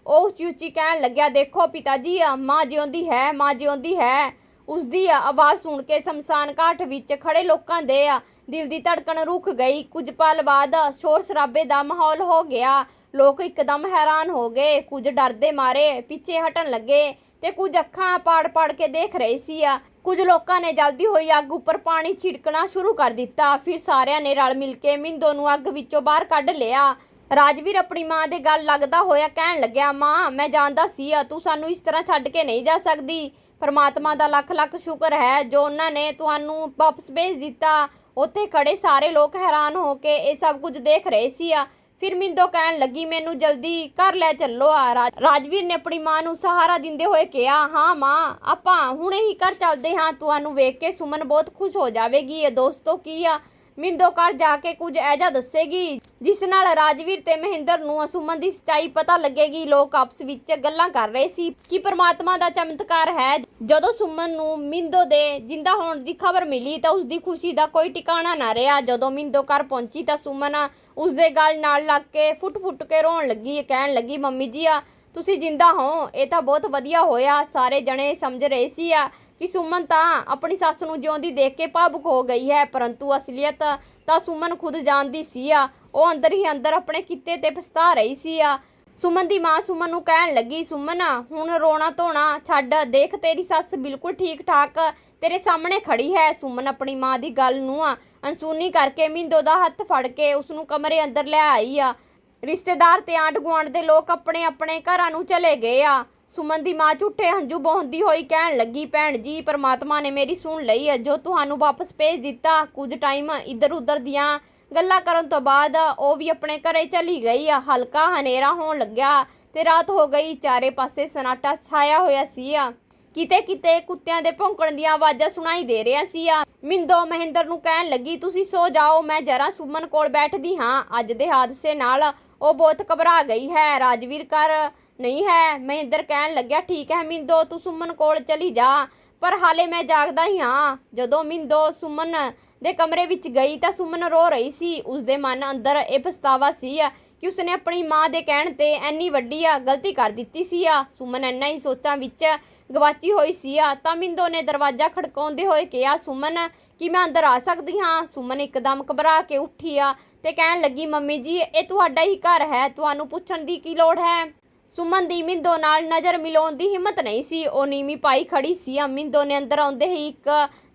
A: ਉਹ ਉੱਚੀ ਉੱਚੀ ਕਹਿਣ ਲੱਗਿਆ, ਦੇਖੋ ਪਿਤਾ ਜੀ ਮਾਂ ਜਿਉਂਦੀ ਹੈ, ਮਾਂ ਜਿਉਂਦੀ ਹੈ। ਉਸ ਦੀ ਆਵਾਜ਼ ਸੁਣ ਕੇ ਸ਼ਮਸ਼ਾਨ ਘਾਟ ਵਿੱਚ ਖੜੇ ਲੋਕਾਂ ਦੇ ਦਿਲ ਦੀ ਧੜਕਣ ਰੁਕ ਗਈ। ਕੁਝ ਪਲ ਬਾਅਦ ਸ਼ੋਰ ਸ਼ਰਾਬੇ ਦਾ ਮਾਹੌਲ ਹੋ ਗਿਆ। ਲੋਕ ਇੱਕਦਮ ਹੈਰਾਨ ਹੋ ਗਏ, ਕੁਝ ਡਰਦੇ ਮਾਰੇ, ਪਿੱਛੇ ਹਟਣ ਲੱਗੇ ਤੇ ਕੁਝ ਅੱਖਾਂ ਪਾੜ-ਪਾੜ ਕੇ ਦੇਖ ਰਹੇ ਸੀ ਆ। ਕੁਝ ਲੋਕਾਂ ਨੇ ਜਲਦੀ ਹੋਈ ਅੱਗ ਉੱਪਰ ਪਾਣੀ ਛਿੜਕਣਾ ਸ਼ੁਰੂ ਕਰ ਦਿੱਤਾ। ਫਿਰ ਸਾਰਿਆਂ ਨੇ ਰਲ ਮਿਲ ਕੇ ਮਿੰਦੋ ਨੂੰ ਅੱਗ ਵਿੱਚੋਂ ਬਾਹਰ ਕੱਢ ਲਿਆ। ਰਾਜਵੀਰ ਆਪਣੀ ਮਾਂ ਦੇ ਗੱਲ ਲੱਗਦਾ ਹੋਇਆ ਕਹਿਣ ਲੱਗਿਆ, ਮਾਂ, ਮੈਂ ਜਾਣਦਾ ਸੀ ਆ, ਤੂੰ ਸਾਨੂੰ ਇਸ ਤਰ੍ਹਾਂ ਛੱਡ ਕੇ ਨਹੀਂ ਜਾ ਸਕਦੀ। ਪਰਮਾਤਮਾ ਦਾ ਲੱਖ ਲੱਖ ਸ਼ੁਕਰ ਹੈ ਜੋ ਉਹਨਾਂ ਨੇ ਤੁਹਾਨੂੰ ਵਾਪਸ ਭੇਜ ਦਿੱਤਾ। ਉੱਥੇ ਖੜੇ ਸਾਰੇ ਲੋਕ ਹੈਰਾਨ ਹੋ ਕੇ ਇਹ ਸਭ ਕੁਝ ਦੇਖ ਰਹੇ ਸੀ ਆ। ਫਿਰ ਮਿੰਦੋ ਕਹਿਣ ਲੱਗੀ, ਮੈਨੂੰ ਜਲਦੀ ਘਰ ਲੈ ਚੱਲੋ ਆ ਰਾਜ- ਰਾਜਵੀਰ ਨੇ ਆਪਣੀ ਮਾਂ ਨੂੰ ਸਹਾਰਾ ਦਿੰਦੇ ਹੋਏ ਕਿਹਾ, ਹਾਂ ਮਾਂ, ਆਪਾਂ ਹੁਣੇ ਹੀ ਘਰ ਚੱਲਦੇ ਹਾਂ, ਤੁਹਾਨੂੰ ਵੇਖ ਕੇ ਸੁਮਨ ਬਹੁਤ ਖੁਸ਼ ਹੋ ਜਾਵੇਗੀ। ਇਹ ਦੋਸਤੋ ਕੀ ਆ ਮਿੰਦੋ ਘਰ ਜਾ ਕੇ ਕੁਝ ਐਜਾ ਦੱਸੇਗੀ, ਜਿਸ ਨਾਲ ਰਾਜਵੀਰ ਤੇ ਮਹਿੰਦਰ ਨੂੰ ਸੁਮਨ ਦੀ ਸੱਚਾਈ ਪਤਾ ਲੱਗੇਗੀ। ਲੋਕ ਆਪਸ ਵਿੱਚ ਗੱਲਾਂ ਕਰ ਰਹੇ ਸੀ ਕਿ ਪ੍ਰਮਾਤਮਾ ਦਾ ਚਮਤਕਾਰ ਹੈ। ਜਦੋਂ ਸੁਮਨ ਨੂੰ ਮਿੰਦੋ ਦੇ ਜਿੰਦਾ ਹੋਣ ਦੀ ਖਬਰ ਮਿਲੀ ਤਾਂ ਉਸ ਦੀ ਖੁਸ਼ੀ ਦਾ ਕੋਈ ਟਿਕਾਣਾ ਨਾ ਰਿਹਾ। ਜਦੋਂ ਮਿੰਦੋ ਘਰ ਪਹੁੰਚੀ ਤਾਂ ਸੁਮਨ ਉਸ ਦੇ ਗਲ ਨਾਲ ਲੱਗ ਕੇ ਫੁੱਟ-ਫੁੱਟ ਕੇ ਰੋਣ ਲੱਗੀ, ਕਹਿਣ ਲੱਗੀ, ਮੰਮੀ ਜੀ, ਆ ਤੁਸੀਂ ਜਿੰਦਾ ਹੋ, ਇਹ ਤਾਂ ਬਹੁਤ ਵਧੀਆ ਹੋਇਆ, ਸਾਰੇ ਜਣੇ ਸਮਝ ਰਹੇ ਸੀ ਆ ਕਿ ਸੁਮਨ ਤਾਂ ਆਪਣੀ ਸੱਸ ਨੂੰ ਜਿਉਂਦੀ ਦੇਖ ਕੇ ਭਾਵੁਕ ਹੋ ਗਈ ਹੈ, ਪਰੰਤੂ ਅਸਲੀਅਤ ਤਾਂ ਸੁਮਨ ਖੁਦ ਜਾਣਦੀ ਸੀ ਆ, ਉਹ ਅੰਦਰ ਹੀ ਅੰਦਰ ਆਪਣੇ ਕਿੱਤੇ ਤੇ ਪਛਤਾ ਰਹੀ ਸੀ ਆ। ਸੁਮਨ ਦੀ ਮਾਂ ਸੁਮਨ ਨੂੰ ਕਹਿਣ ਲੱਗੀ, ਸੁਮਨ, ਹੁਣ ਰੋਣਾ ਧੋਣਾ ਛੱਡ, ਦੇਖ ਤੇਰੀ ਸੱਸ ਬਿਲਕੁਲ ਠੀਕ ਠਾਕ ਤੇਰੇ ਸਾਹਮਣੇ ਖੜੀ ਹੈ। ਸੁਮਨ ਆਪਣੀ ਮਾਂ ਦੀ ਗੱਲ ਨੂੰ ਅਨਸੂਨੀ ਕਰਕੇ ਮਿੰਦੋ ਦਾ ਹੱਥ ਫੜ ਕੇ ਉਸ ਨੂੰ ਕਮਰੇ ਅੰਦਰ ਲੈ ਆਈ ਆ। ਰਿਸ਼ਤੇਦਾਰ ਤੇ ਆਂਢ ਗੁਆਂਢ ਦੇ ਲੋਕ ਆਪਣੇ ਆਪਣੇ ਘਰਾਂ ਨੂੰ ਚਲੇ ਗਏ ਆ। ਸੁਮਨ ਦੀ ਮਾਂ ਝੂਠੇ ਹੰਝੂ ਬਹੰਦੀ ਹੋਈ ਕਹਿਣ ਲੱਗੀ, ਭੈਣ ਜੀ, ਪਰਮਾਤਮਾ ਨੇ ਮੇਰੀ ਸੁਣ ਲਈ ਹੈ। ਜੋ ਤੁਹਾਨੂੰ ਵਾਪਸ ਭੇਜ ਦਿੱਤਾ, ਕੁਝ ਟਾਈਮ ਇੱਧਰ ਉੱਧਰ ਦੀਆਂ ਗੱਲਾਂ ਕਰਨ ਤੋਂ ਬਾਅਦ ਉਹ ਵੀ ਆਪਣੇ ਘਰੇ ਚਲੀ ਗਈ ਆ। ਹਲਕਾ ਹਨੇਰਾ ਹੋਣ ਲੱਗਿਆ ਤੇ ਰਾਤ ਹੋ ਗਈ। ਚਾਰੇ ਪਾਸੇ ਸਨਾਟਾ ਛਾਇਆ ਹੋਇਆ ਸੀ ਆ। ਕਿਤੇ ਕਿਤੇ ਕੁੱਤਿਆਂ ਦੇ ਭੌਂਕਣ ਦੀਆਂ ਆਵਾਜ਼ਾਂ ਸੁਣਾਈ ਦੇ ਰਹੀਆਂ ਸੀ ਆ। ਮਿੰਦੋ ਮਹਿੰਦਰ ਨੂੰ ਕਹਿਣ ਲੱਗੀ, ਤੁਸੀਂ ਸੋ ਜਾਓ, ਮੈਂ ਜਰਾ ਸੁਮਨ ਕੋਲ ਬੈਠਦੀ ਹਾਂ। ਅੱਜ ਦੇ ਹਾਦਸੇ ਨਾਲ ਉਹ ਬਹੁਤ ਘਬਰਾ ਗਈ ਹੈ। ਰਾਜਵੀਰ ਕਰ ਨਹੀਂ ਹੈ? ਮਹਿੰਦਰ ਕਹਿਣ ਲੱਗਿਆ, ਠੀਕ ਹੈ ਮਿੰਦੋ, ਤੂੰ ਸੁਮਨ ਕੋਲ ਚਲੀ ਜਾ, ਪਰ ਹਾਲੇ ਮੈਂ ਜਾਗਦਾ ਹੀ ਹਾਂ। ਜਦੋਂ ਮਿੰਦੋ ਸੁਮਨ ਦੇ ਕਮਰੇ ਵਿੱਚ ਗਈ ਤਾਂ ਸੁਮਨ ਰੋ ਰਹੀ ਸੀ। ਉਸਦੇ ਮਨ ਅੰਦਰ ਇਹ ਪਛਤਾਵਾ ਸੀ ਕਿ ਉਸਨੇ ਆਪਣੀ ਮਾਂ ਦੇ ਕਹਿਣ ਤੇ ਐਨੀ ਵੱਡੀ ਆ, ਗਲਤੀ ਕਰ ਦਿੱਤੀ ਸੀ ਆ। ਸੁਮਨ ਇੰਨਾ ਹੀ ਸੋਚਾਂ ਵਿੱਚ ਗਵਾਚੀ ਹੋਈ ਸੀ ਆ। ਤਾਂ ਮਿੰਦੋ ਨੇ ਦਰਵਾਜ਼ਾ ਖੜਕਾਉਂਦੇ ਹੋਏ ਕਿਹਾ, ਸੁਮਨ, ਕੀ ਮੈਂ ਅੰਦਰ ਆ ਸਕਦੀ ਹਾਂ? ਸੁਮਨ ਇੱਕਦਮ ਘਬਰਾ ਕੇ ਉੱਠੀ ਆ ਤੇ ਕਹਿਣ ਲੱਗੀ, ਮੰਮੀ ਜੀ, ਇਹ ਤੁਹਾਡਾ ਹੀ ਘਰ ਹੈ। ਤੁਹਾਨੂੰ ਪੁੱਛਣ ਦੀ ਕੀ ਲੋੜ ਹੈ? ਸੁਮਨ ਦੀ ਮਿੰਦੋ ਨਾਲ ਨਜ਼ਰ ਮਿਲਾਉਣ ਦੀ ਹਿੰਮਤ ਨਹੀਂ ਸੀ। ਉਹ ਨੀਵੀਂ ਪਾਈ ਖੜੀ ਸੀ। ਆ ਮਿੰਦੋ ਨੇ ਅੰਦਰ ਆਉਂਦੇ ਹੀ ਇੱਕ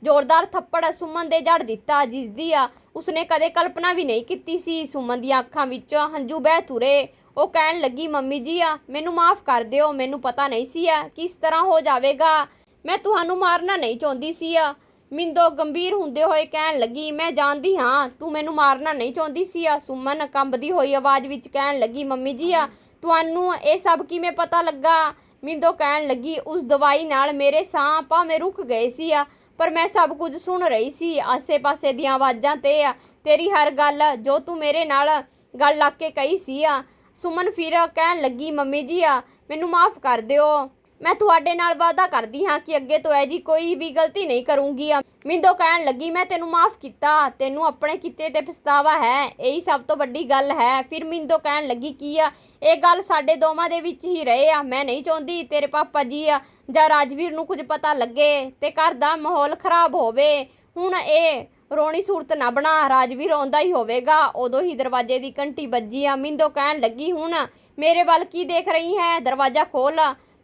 A: ਜ਼ੋਰਦਾਰ ਥੱਪੜ ਸੁਮਨ ਦੇ ਜੜ ਦਿੱਤਾ, ਜਿਸ ਦੀ ਆ ਉਸਨੇ ਕਦੇ ਕਲਪਨਾ ਵੀ ਨਹੀਂ ਕੀਤੀ ਸੀ। ਸੁਮਨ ਦੀਆਂ ਅੱਖਾਂ ਵਿੱਚੋਂ ਹੰਝੂ ਬਹਿ ਤੁਰੇ। ਉਹ ਕਹਿਣ ਲੱਗੀ, ਮੰਮੀ ਜੀ ਆ ਮੈਨੂੰ ਮਾਫ ਕਰ ਦਿਓ, ਮੈਨੂੰ ਪਤਾ ਨਹੀਂ ਸੀ ਆ ਕਿ ਇਸ ਤਰ੍ਹਾਂ ਹੋ ਜਾਵੇਗਾ। ਮੈਂ ਤੁਹਾਨੂੰ ਮਾਰਨਾ ਨਹੀਂ ਚਾਹੁੰਦੀ ਸੀ ਆ ਮਿੰਦੋ ਗੰਭੀਰ ਹੁੰਦੇ ਹੋਏ ਕਹਿਣ ਲੱਗੀ, ਮੈਂ ਜਾਣਦੀ ਹਾਂ, ਤੂੰ ਮੈਨੂੰ ਮਾਰਨਾ ਨਹੀਂ ਚਾਹੁੰਦੀ ਸੀ ਆ ਸੁਮਨ ਕੰਬਦੀ ਹੋਈ ਆਵਾਜ਼ ਵਿੱਚ ਕਹਿਣ ਲੱਗੀ, ਮੰਮੀ ਜੀ ਆ ਤੁਹਾਨੂੰ ਇਹ ਸਭ ਕਿਵੇਂ ਪਤਾ ਲੱਗਾ? ਮਿੰਦੋ ਕਹਿਣ ਲੱਗੀ, ਉਸ ਦਵਾਈ ਨਾਲ ਮੇਰੇ ਸਾਹ ਭਾਵੇਂ ਰੁਕ ਗਏ ਸੀ ਆ, ਪਰ ਮੈਂ ਸਭ ਕੁਝ ਸੁਣ ਰਹੀ ਸੀ। ਆਸੇ-ਪਾਸੇ ਦੀਆਂ ਆਵਾਜ਼ਾਂ ਤੇ ਆ, ਤੇਰੀ ਹਰ ਗੱਲ ਜੋ ਤੂੰ ਮੇਰੇ ਨਾਲ ਗੱਲ ਲਾ ਕੇ ਕਹੀ ਸੀ ਆ। ਸੁਮਨ ਫਿਰ ਕਹਿਣ ਲੱਗੀ, ਮੰਮੀ ਜੀ ਆ, ਮੈਨੂੰ ਮਾਫ ਕਰ ਦਿਓ। ਮੈਂ ਤੁਹਾਡੇ ਨਾਲ ਵਾਅਦਾ ਕਰਦੀ ਹਾਂ ਕਿ ਅੱਗੇ ਤੋਂ ਐ ਜੀ ਕੋਈ ਵੀ ਗਲਤੀ ਨਹੀਂ ਕਰੂੰਗੀ। ਆ ਮਿੰਦੋ ਕਹਿਣ ਲੱਗੀ, ਮੈਂ ਤੈਨੂੰ ਮਾਫ ਕੀਤਾ। ਤੈਨੂੰ ਆਪਣੇ ਕੀਤੇ ਤੇ ਪਛਤਾਵਾ ਹੈ। ਇਹੀ ਸਭ ਤੋਂ ਵੱਡੀ ਗੱਲ ਹੈ। ਫਿਰ ਮਿੰਦੋ ਕਹਿਣ ਲੱਗੀ, ਕੀ ਆ? ਇਹ ਗੱਲ ਸਾਡੇ ਦੋਵਾਂ ਦੇ ਵਿੱਚ ਹੀ ਰਹੇ ਆ। ਮੈਂ ਨਹੀਂ ਚਾਹੁੰਦੀ ਤੇਰੇ ਪਾਪਾ ਜੀ ਆ ਜਾਂ ਰਾਜਵੀਰ ਨੂੰ ਕੁਝ ਪਤਾ ਲੱਗੇ ਤੇ ਘਰ ਦਾ ਮਾਹੌਲ ਖਰਾਬ ਹੋਵੇ। ਹੁਣ ਇਹ ਰੋਣੀ ਸੂਰਤ ਨਾ ਬਣਾ। ਰਾਜਵੀਰ ਆਉਂਦਾ ਹੀ ਹੋਵੇਗਾ। ਉਦੋਂ ਹੀ ਦਰਵਾਜ਼ੇ ਦੀ ਘੰਟੀ ਵੱਜੀ ਆ। ਮਿੰਦੋ ਕਹਿਣ ਲੱਗੀ, ਹੁਣ ਮੇਰੇ ਵੱਲ ਕੀ ਦੇਖ ਰਹੀ ਹੈ? ਦਰਵਾਜ਼ਾ ਖੋਲ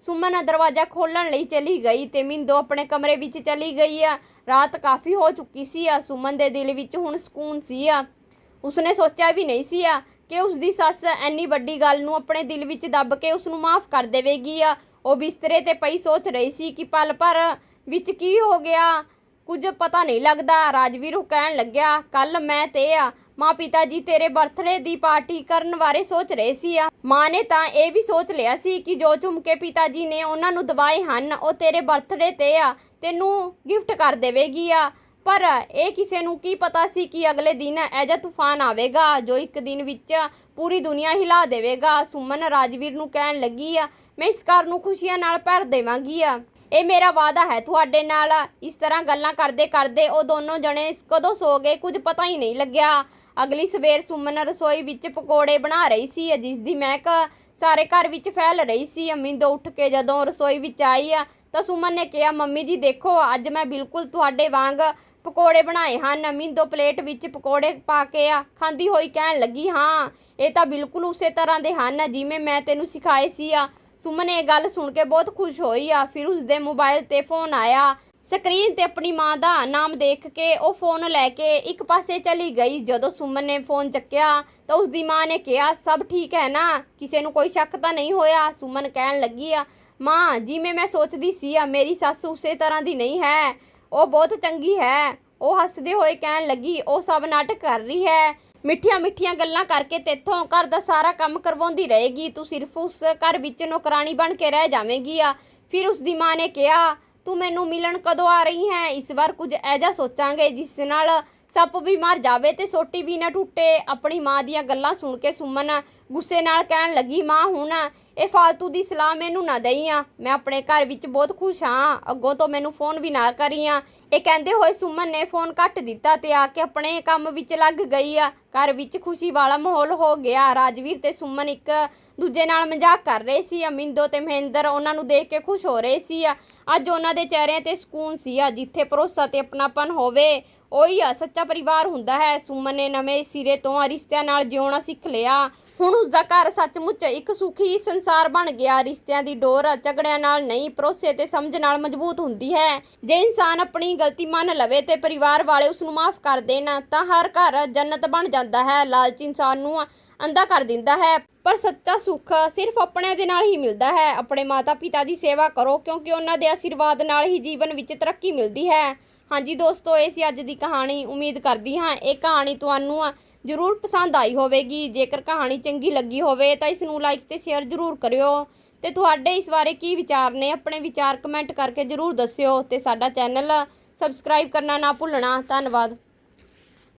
A: ਸੁਮਨ ਦਰਵਾਜ਼ਾ ਖੋਲਣ ਲਈ ਚਲੀ ਗਈ ਤੇ ਮਿੰਦੋ ਆਪਣੇ ਕਮਰੇ ਵਿੱਚ ਚਲੀ ਗਈ ਆ। ਰਾਤ ਕਾਫੀ ਹੋ ਚੁੱਕੀ ਸੀ ਆ। ਸੁਮਨ ਦੇ ਦਿਲ ਵਿੱਚ ਹੁਣ ਸਕੂਨ ਸੀ ਆ। ਉਸਨੇ ਸੋਚਿਆ ਵੀ ਨਹੀਂ ਸੀ ਆ ਕਿ ਉਸ ਦੀ ਸੱਸ ਐਨੀ ਵੱਡੀ ਗੱਲ ਨੂੰ ਆਪਣੇ ਦਿਲ ਵਿੱਚ ਦੱਬ ਕੇ ਉਸ ਨੂੰ ਮਾਫ ਕਰ ਦੇਵੇਗੀ ਆ। ਉਹ ਬਿਸਤਰੇ ਤੇ ਪਈ ਸੋਚ ਰਹੀ ਸੀ ਕਿ ਪਲ ਭਰ ਵਿੱਚ ਕੀ ਹੋ ਗਿਆ। ਕੁਝ ਪਤਾ ਨਹੀਂ ਲੱਗਦਾ। ਰਾਜਵੀਰ ਉਹ ਕਹਿਣ ਲੱਗਿਆ ਕੱਲ ਮੈਂ ਤੇ ਆ, ਮਾਂ ਪਿਤਾ ਜੀ ਤੇਰੇ ਬਰਥਡੇ ਦੀ ਪਾਰਟੀ ਕਰਨ ਬਾਰੇ ਸੋਚ ਰਹੇ ਸੀ ਆ। ਮਾਂ ਨੇ ਤਾਂ ਇਹ ਵੀ ਸੋਚ ਲਿਆ ਸੀ ਕਿ ਜੋ ਝੁਮਕੇ ਪਿਤਾ ਜੀ ਨੇ ਉਹਨਾਂ ਨੂੰ ਦਵਾਏ ਹਨ, ਉਹ ਤੇਰੇ ਬਰਥਡੇ ਤੇ ਆ, ਤੈਨੂੰ ਗਿਫਟ ਕਰ ਦੇਵੇਗੀ ਆ। ਪਰ ਇਹ ਕਿਸੇ ਨੂੰ ਕੀ ਪਤਾ ਸੀ ਕਿ ਅਗਲੇ ਦਿਨ ਐਜਾ ਤੂਫਾਨ ਆਵੇਗਾ, ਜੋ ਇੱਕ ਦਿਨ ਵਿੱਚ ਪੂਰੀ ਦੁਨੀਆ ਹਿਲਾ ਦੇਵੇਗਾ। ਸੁਮਨ ਰਾਜਵੀਰ ਨੂੰ ਕਹਿਣ ਲੱਗੀ ਆ, ਮੈਂ ਇਸ ਘਰ ਨੂੰ ਖੁਸ਼ੀਆਂ ਨਾਲ ਭਰ ਦੇਵਾਂਗੀ ਆ। ਇਹ ਮੇਰਾ ਵਾਅਦਾ ਹੈ। ਤੁਹਾਡੇ ਨਾਲ ਇਸ ਤਰ੍ਹਾਂ ਗੱਲਾਂ ਕਰਦੇ ਕਰਦੇ ਉਹ ਦੋਨੋਂ ਜਣੇ ਕਦੋਂ ਸੋ ਗਏ ਕੁਝ ਪਤਾ ਹੀ ਨਹੀਂ ਲੱਗਿਆ। ਅਗਲੀ ਸਵੇਰ ਸੁਮਨ ਰਸੋਈ ਵਿੱਚ ਪਕੌੜੇ ਬਣਾ ਰਹੀ ਸੀ। ਜਿਸ ਦੀ ਮਹਿਕ ਸਾਰੇ ਘਰ ਵਿੱਚ ਫੈਲ ਰਹੀ ਸੀ। ਅਮਿੰਦੋ ਉੱਠ ਕੇ ਜਦੋਂ ਰਸੋਈ ਵਿੱਚ ਆਈ ਆ ਤਾਂ ਸੁਮਨ ਨੇ ਕਿਹਾ, ਮੰਮੀ ਜੀ, ਦੇਖੋ, ਅੱਜ ਮੈਂ ਬਿਲਕੁਲ ਤੁਹਾਡੇ ਵਾਂਗ ਪਕੌੜੇ ਬਣਾਏ ਹਨ। ਅਮਿੰਦੋ ਪਲੇਟ ਵਿੱਚ ਪਕੌੜੇ ਪਾ ਕੇ ਆ ਖਾਂਦੀ ਹੋਈ ਕਹਿਣ ਲੱਗੀ, ਹਾਂ, ਇਹ ਤਾਂ ਬਿਲਕੁਲ ਉਸੇ ਤਰ੍ਹਾਂ ਦੇ ਹਨ ਜਿਵੇਂ ਮੈਂ ਤੈਨੂੰ ਸਿਖਾਏ ਸੀ। ਆ ਸੁਮਨ, ਇਹ ਗੱਲ ਸੁਣ ਕੇ ਬਹੁਤ ਖੁਸ਼ ਹੋਈ ਆ। ਫਿਰ ਉਸਦੇ ਮੋਬਾਈਲ ਤੇ ਫੋਨ ਆਇਆ। ਸਕਰੀਨ ਤੇ ਆਪਣੀ ਮਾਂ ਦਾ ਨਾਮ ਦੇਖ ਕੇ ਉਹ ਫੋਨ ਲੈ ਕੇ ਇੱਕ ਪਾਸੇ ਚਲੀ ਗਈ। ਜਦੋਂ ਸੁਮਨ ਨੇ ਫੋਨ ਚੱਕਿਆ, ਤਾਂ ਉਸਦੀ ਮਾਂ ਨੇ ਕਿਹਾ, ਸਭ ਠੀਕ ਹੈ ਨਾ? ਕਿਸੇ ਨੂੰ ਕੋਈ ਸ਼ੱਕ ਤਾਂ ਨਹੀਂ ਹੋਇਆ? ਸੁਮਨ ਕਹਿਣ ਲੱਗੀ ਆ, ਮਾਂ, ਜਿਵੇਂ ਮੈਂ ਸੋਚਦੀ ਸੀ ਆ, ਮੇਰੀ ਸੱਸ ਉਸੇ ਤਰ੍ਹਾਂ ਦੀ ਨਹੀਂ ਹੈ। ਉਹ ਬਹੁਤ ਚੰਗੀ ਹੈ। ਉਹ ਹੱਸਦੇ ਹੋਏ ਕਹਿਣ ਲੱਗੀ, ਉਹ ਸਭ ਨਾਟਕ ਕਰ ਰਹੀ ਹੈ। ਮਿੱਠੀਆਂ ਮਿੱਠੀਆਂ ਗੱਲਾਂ ਕਰਕੇ ਤੇਥੋਂ ਘਰ ਦਾ ਸਾਰਾ ਕੰਮ ਕਰਵਾਉਂਦੀ ਰਹੇਗੀ। ਤੂੰ ਸਿਰਫ ਉਸ ਘਰ ਵਿੱਚ ਨੌਕਰਾਨੀ ਬਣ ਕੇ ਰਹਿ ਜਾਵੇਂਗੀ ਆ। ਫਿਰ ਉਸ ਦੀ ਮਾਂ ਨੇ ਕਿਹਾ, ਤੂੰ ਮੈਨੂੰ ਮਿਲਣ ਕਦੋਂ ਆ ਰਹੀ ਹੈ? ਇਸ ਵਾਰ ਕੁਝ ਐਜਾ ਸੋਚਾਂਗੇ ਜਿਸ ਨਾਲ ਸੱਪ ਵੀ ਮਰ ਜਾਵੇ ਤੇ ਸੋਟੀ ਵੀ ਨਾ ਟੁੱਟੇ। ਆਪਣੀ ਮਾਂ ਦੀਆਂ ਗੱਲਾਂ ਸੁਣ ਕੇ ਸੁਮਨ ਗੁੱਸੇ ਨਾਲ ਕਹਿਣ ਲੱਗੀ, ਮਾਂ, ਹੁਣ ਇਹ ਫालतू ਦੀ ਸਲਾਹ ਮੈਨੂੰ ਨਾ ਦਈ ਆ। ਮੈਂ ਆਪਣੇ ਘਰ ਵਿੱਚ ਬਹੁਤ ਖੁਸ਼ ਹਾਂ। ਅੱਗੋਂ ਤੋਂ ਮੈਨੂੰ ਫੋਨ ਵੀ ਨਾ ਕਰੀ ਆ। ਇਹ ਕਹਿੰਦੇ ਹੋਏ ਸੁਮਨ ਨੇ ਫੋਨ ਕੱਟ ਦਿੱਤਾ ਤੇ ਆ ਕੇ ਆਪਣੇ ਕੰਮ ਵਿੱਚ ਲੱਗ ਗਈ ਆ। ਘਰ ਵਿੱਚ ਖੁਸ਼ੀ ਵਾਲਾ ਮਾਹੌਲ ਹੋ ਗਿਆ। ਰਾਜਵੀਰ ਤੇ ਸੁਮਨ ਇੱਕ ਦੂਜੇ ਨਾਲ ਮਜ਼ਾਕ ਕਰ ਰਹੇ ਸੀ। ਅਮਿੰਦੋ ਤੇ ਮਹਿੰਦਰ ਉਹਨਾਂ ਨੂੰ ਦੇਖ ਕੇ ਖੁਸ਼ ਹੋ ਰਹੇ ਸੀ। ਆ ਅੱਜ ਉਹਨਾਂ ਦੇ ਚਿਹਰਿਆਂ ਤੇ ਸਕੂਨ ਸੀ ਆ, ਜਿੱਥੇ ਭਰੋਸਾ ਤੇ ਆਪਣਾਪਨ ਹੋਵੇ। ਉਹੀ ਆ, ਸੱਚਾ ਪਰਿਵਾਰ ਹੁੰਦਾ ਹੈ। ਸੁਮਨ ਨੇ ਨਵੇਂ ਸਿਰੇ ਤੋਂ ਰਿਸ਼ਤਿਆਂ ਨਾਲ ਜਿਉਣਾ ਸਿੱਖ ਲਿਆ। ਹੁਣ ਉਸ ਦਾ ਘਰ ਸੱਚਮੁੱਚ ਇੱਕ ਸੁਖੀ ਸੰਸਾਰ ਬਣ ਗਿਆ। ਰਿਸ਼ਤਿਆਂ ਦੀ ਡੋਰ ਝਗੜਿਆਂ ਨਾਲ ਨਹੀਂ ਭਰੋਸੇ ਤੇ ਸਮਝ ਨਾਲ ਮਜ਼ਬੂਤ ਹੁੰਦੀ ਹੈ। ਜੇ ਇਨਸਾਨ ਆਪਣੀ ਗਲਤੀ ਮੰਨ ਲਵੇ ਤੇ ਪਰਿਵਾਰ ਵਾਲੇ ਉਸ ਨੂੰ ਮਾਫ ਕਰ ਦੇਣ, ਤਾਂ ਹਰ ਘਰ ਜੰਨਤ ਬਣ ਜਾਂਦਾ ਹੈ। ਲਾਲਚ ਇਨਸਾਨ ਨੂੰ ਅੰਧਾ ਕਰ ਦਿੰਦਾ ਹੈ। ਪਰ ਸੱਚਾ ਸੁੱਖ ਸਿਰਫ ਆਪਣੇ ਦੇ ਨਾਲ ਹੀ ਮਿਲਦਾ ਹੈ। ਆਪਣੇ ਮਾਤਾ ਪਿਤਾ ਦੀ ਸੇਵਾ ਕਰੋ, ਕਿਉਂਕਿ ਉਹਨਾਂ ਦੇ ਆਸ਼ੀਰਵਾਦ ਨਾਲ ਹੀ ਜੀਵਨ ਵਿੱਚ ਤਰੱਕੀ ਮਿਲਦੀ ਹੈ। ਹਾਂਜੀ ਦੋਸਤੋ, ਇਹ ਸੀ ਅੱਜ ਦੀ ਕਹਾਣੀ। ਉਮੀਦ ਕਰਦੀ ਹਾਂ ਇਹ ਕਹਾਣੀ ਤੁਹਾਨੂੰ ਜ਼ਰੂਰ ਪਸੰਦ ਆਈ ਹੋਵੇਗੀ। ਜੇਕਰ ਕਹਾਣੀ ਚੰਗੀ ਲੱਗੀ ਹੋਵੇ ਤਾਂ ਇਸ ਨੂੰ ਲਾਈਕ ਤੇ ਸ਼ੇਅਰ ਜ਼ਰੂਰ ਕਰਿਓ। ਤੇ ਤੁਹਾਡੇ ਇਸ ਬਾਰੇ ਕੀ ਵਿਚਾਰ ਨੇ, ਆਪਣੇ ਵਿਚਾਰ ਕਮੈਂਟ ਕਰਕੇ ਜ਼ਰੂਰ ਦੱਸਿਓ ਤੇ ਸਾਡਾ ਚੈਨਲ ਸਬਸਕ੍ਰਾਈਬ ਕਰਨਾ ਨਾ ਭੁੱਲਣਾ। ਧੰਨਵਾਦ।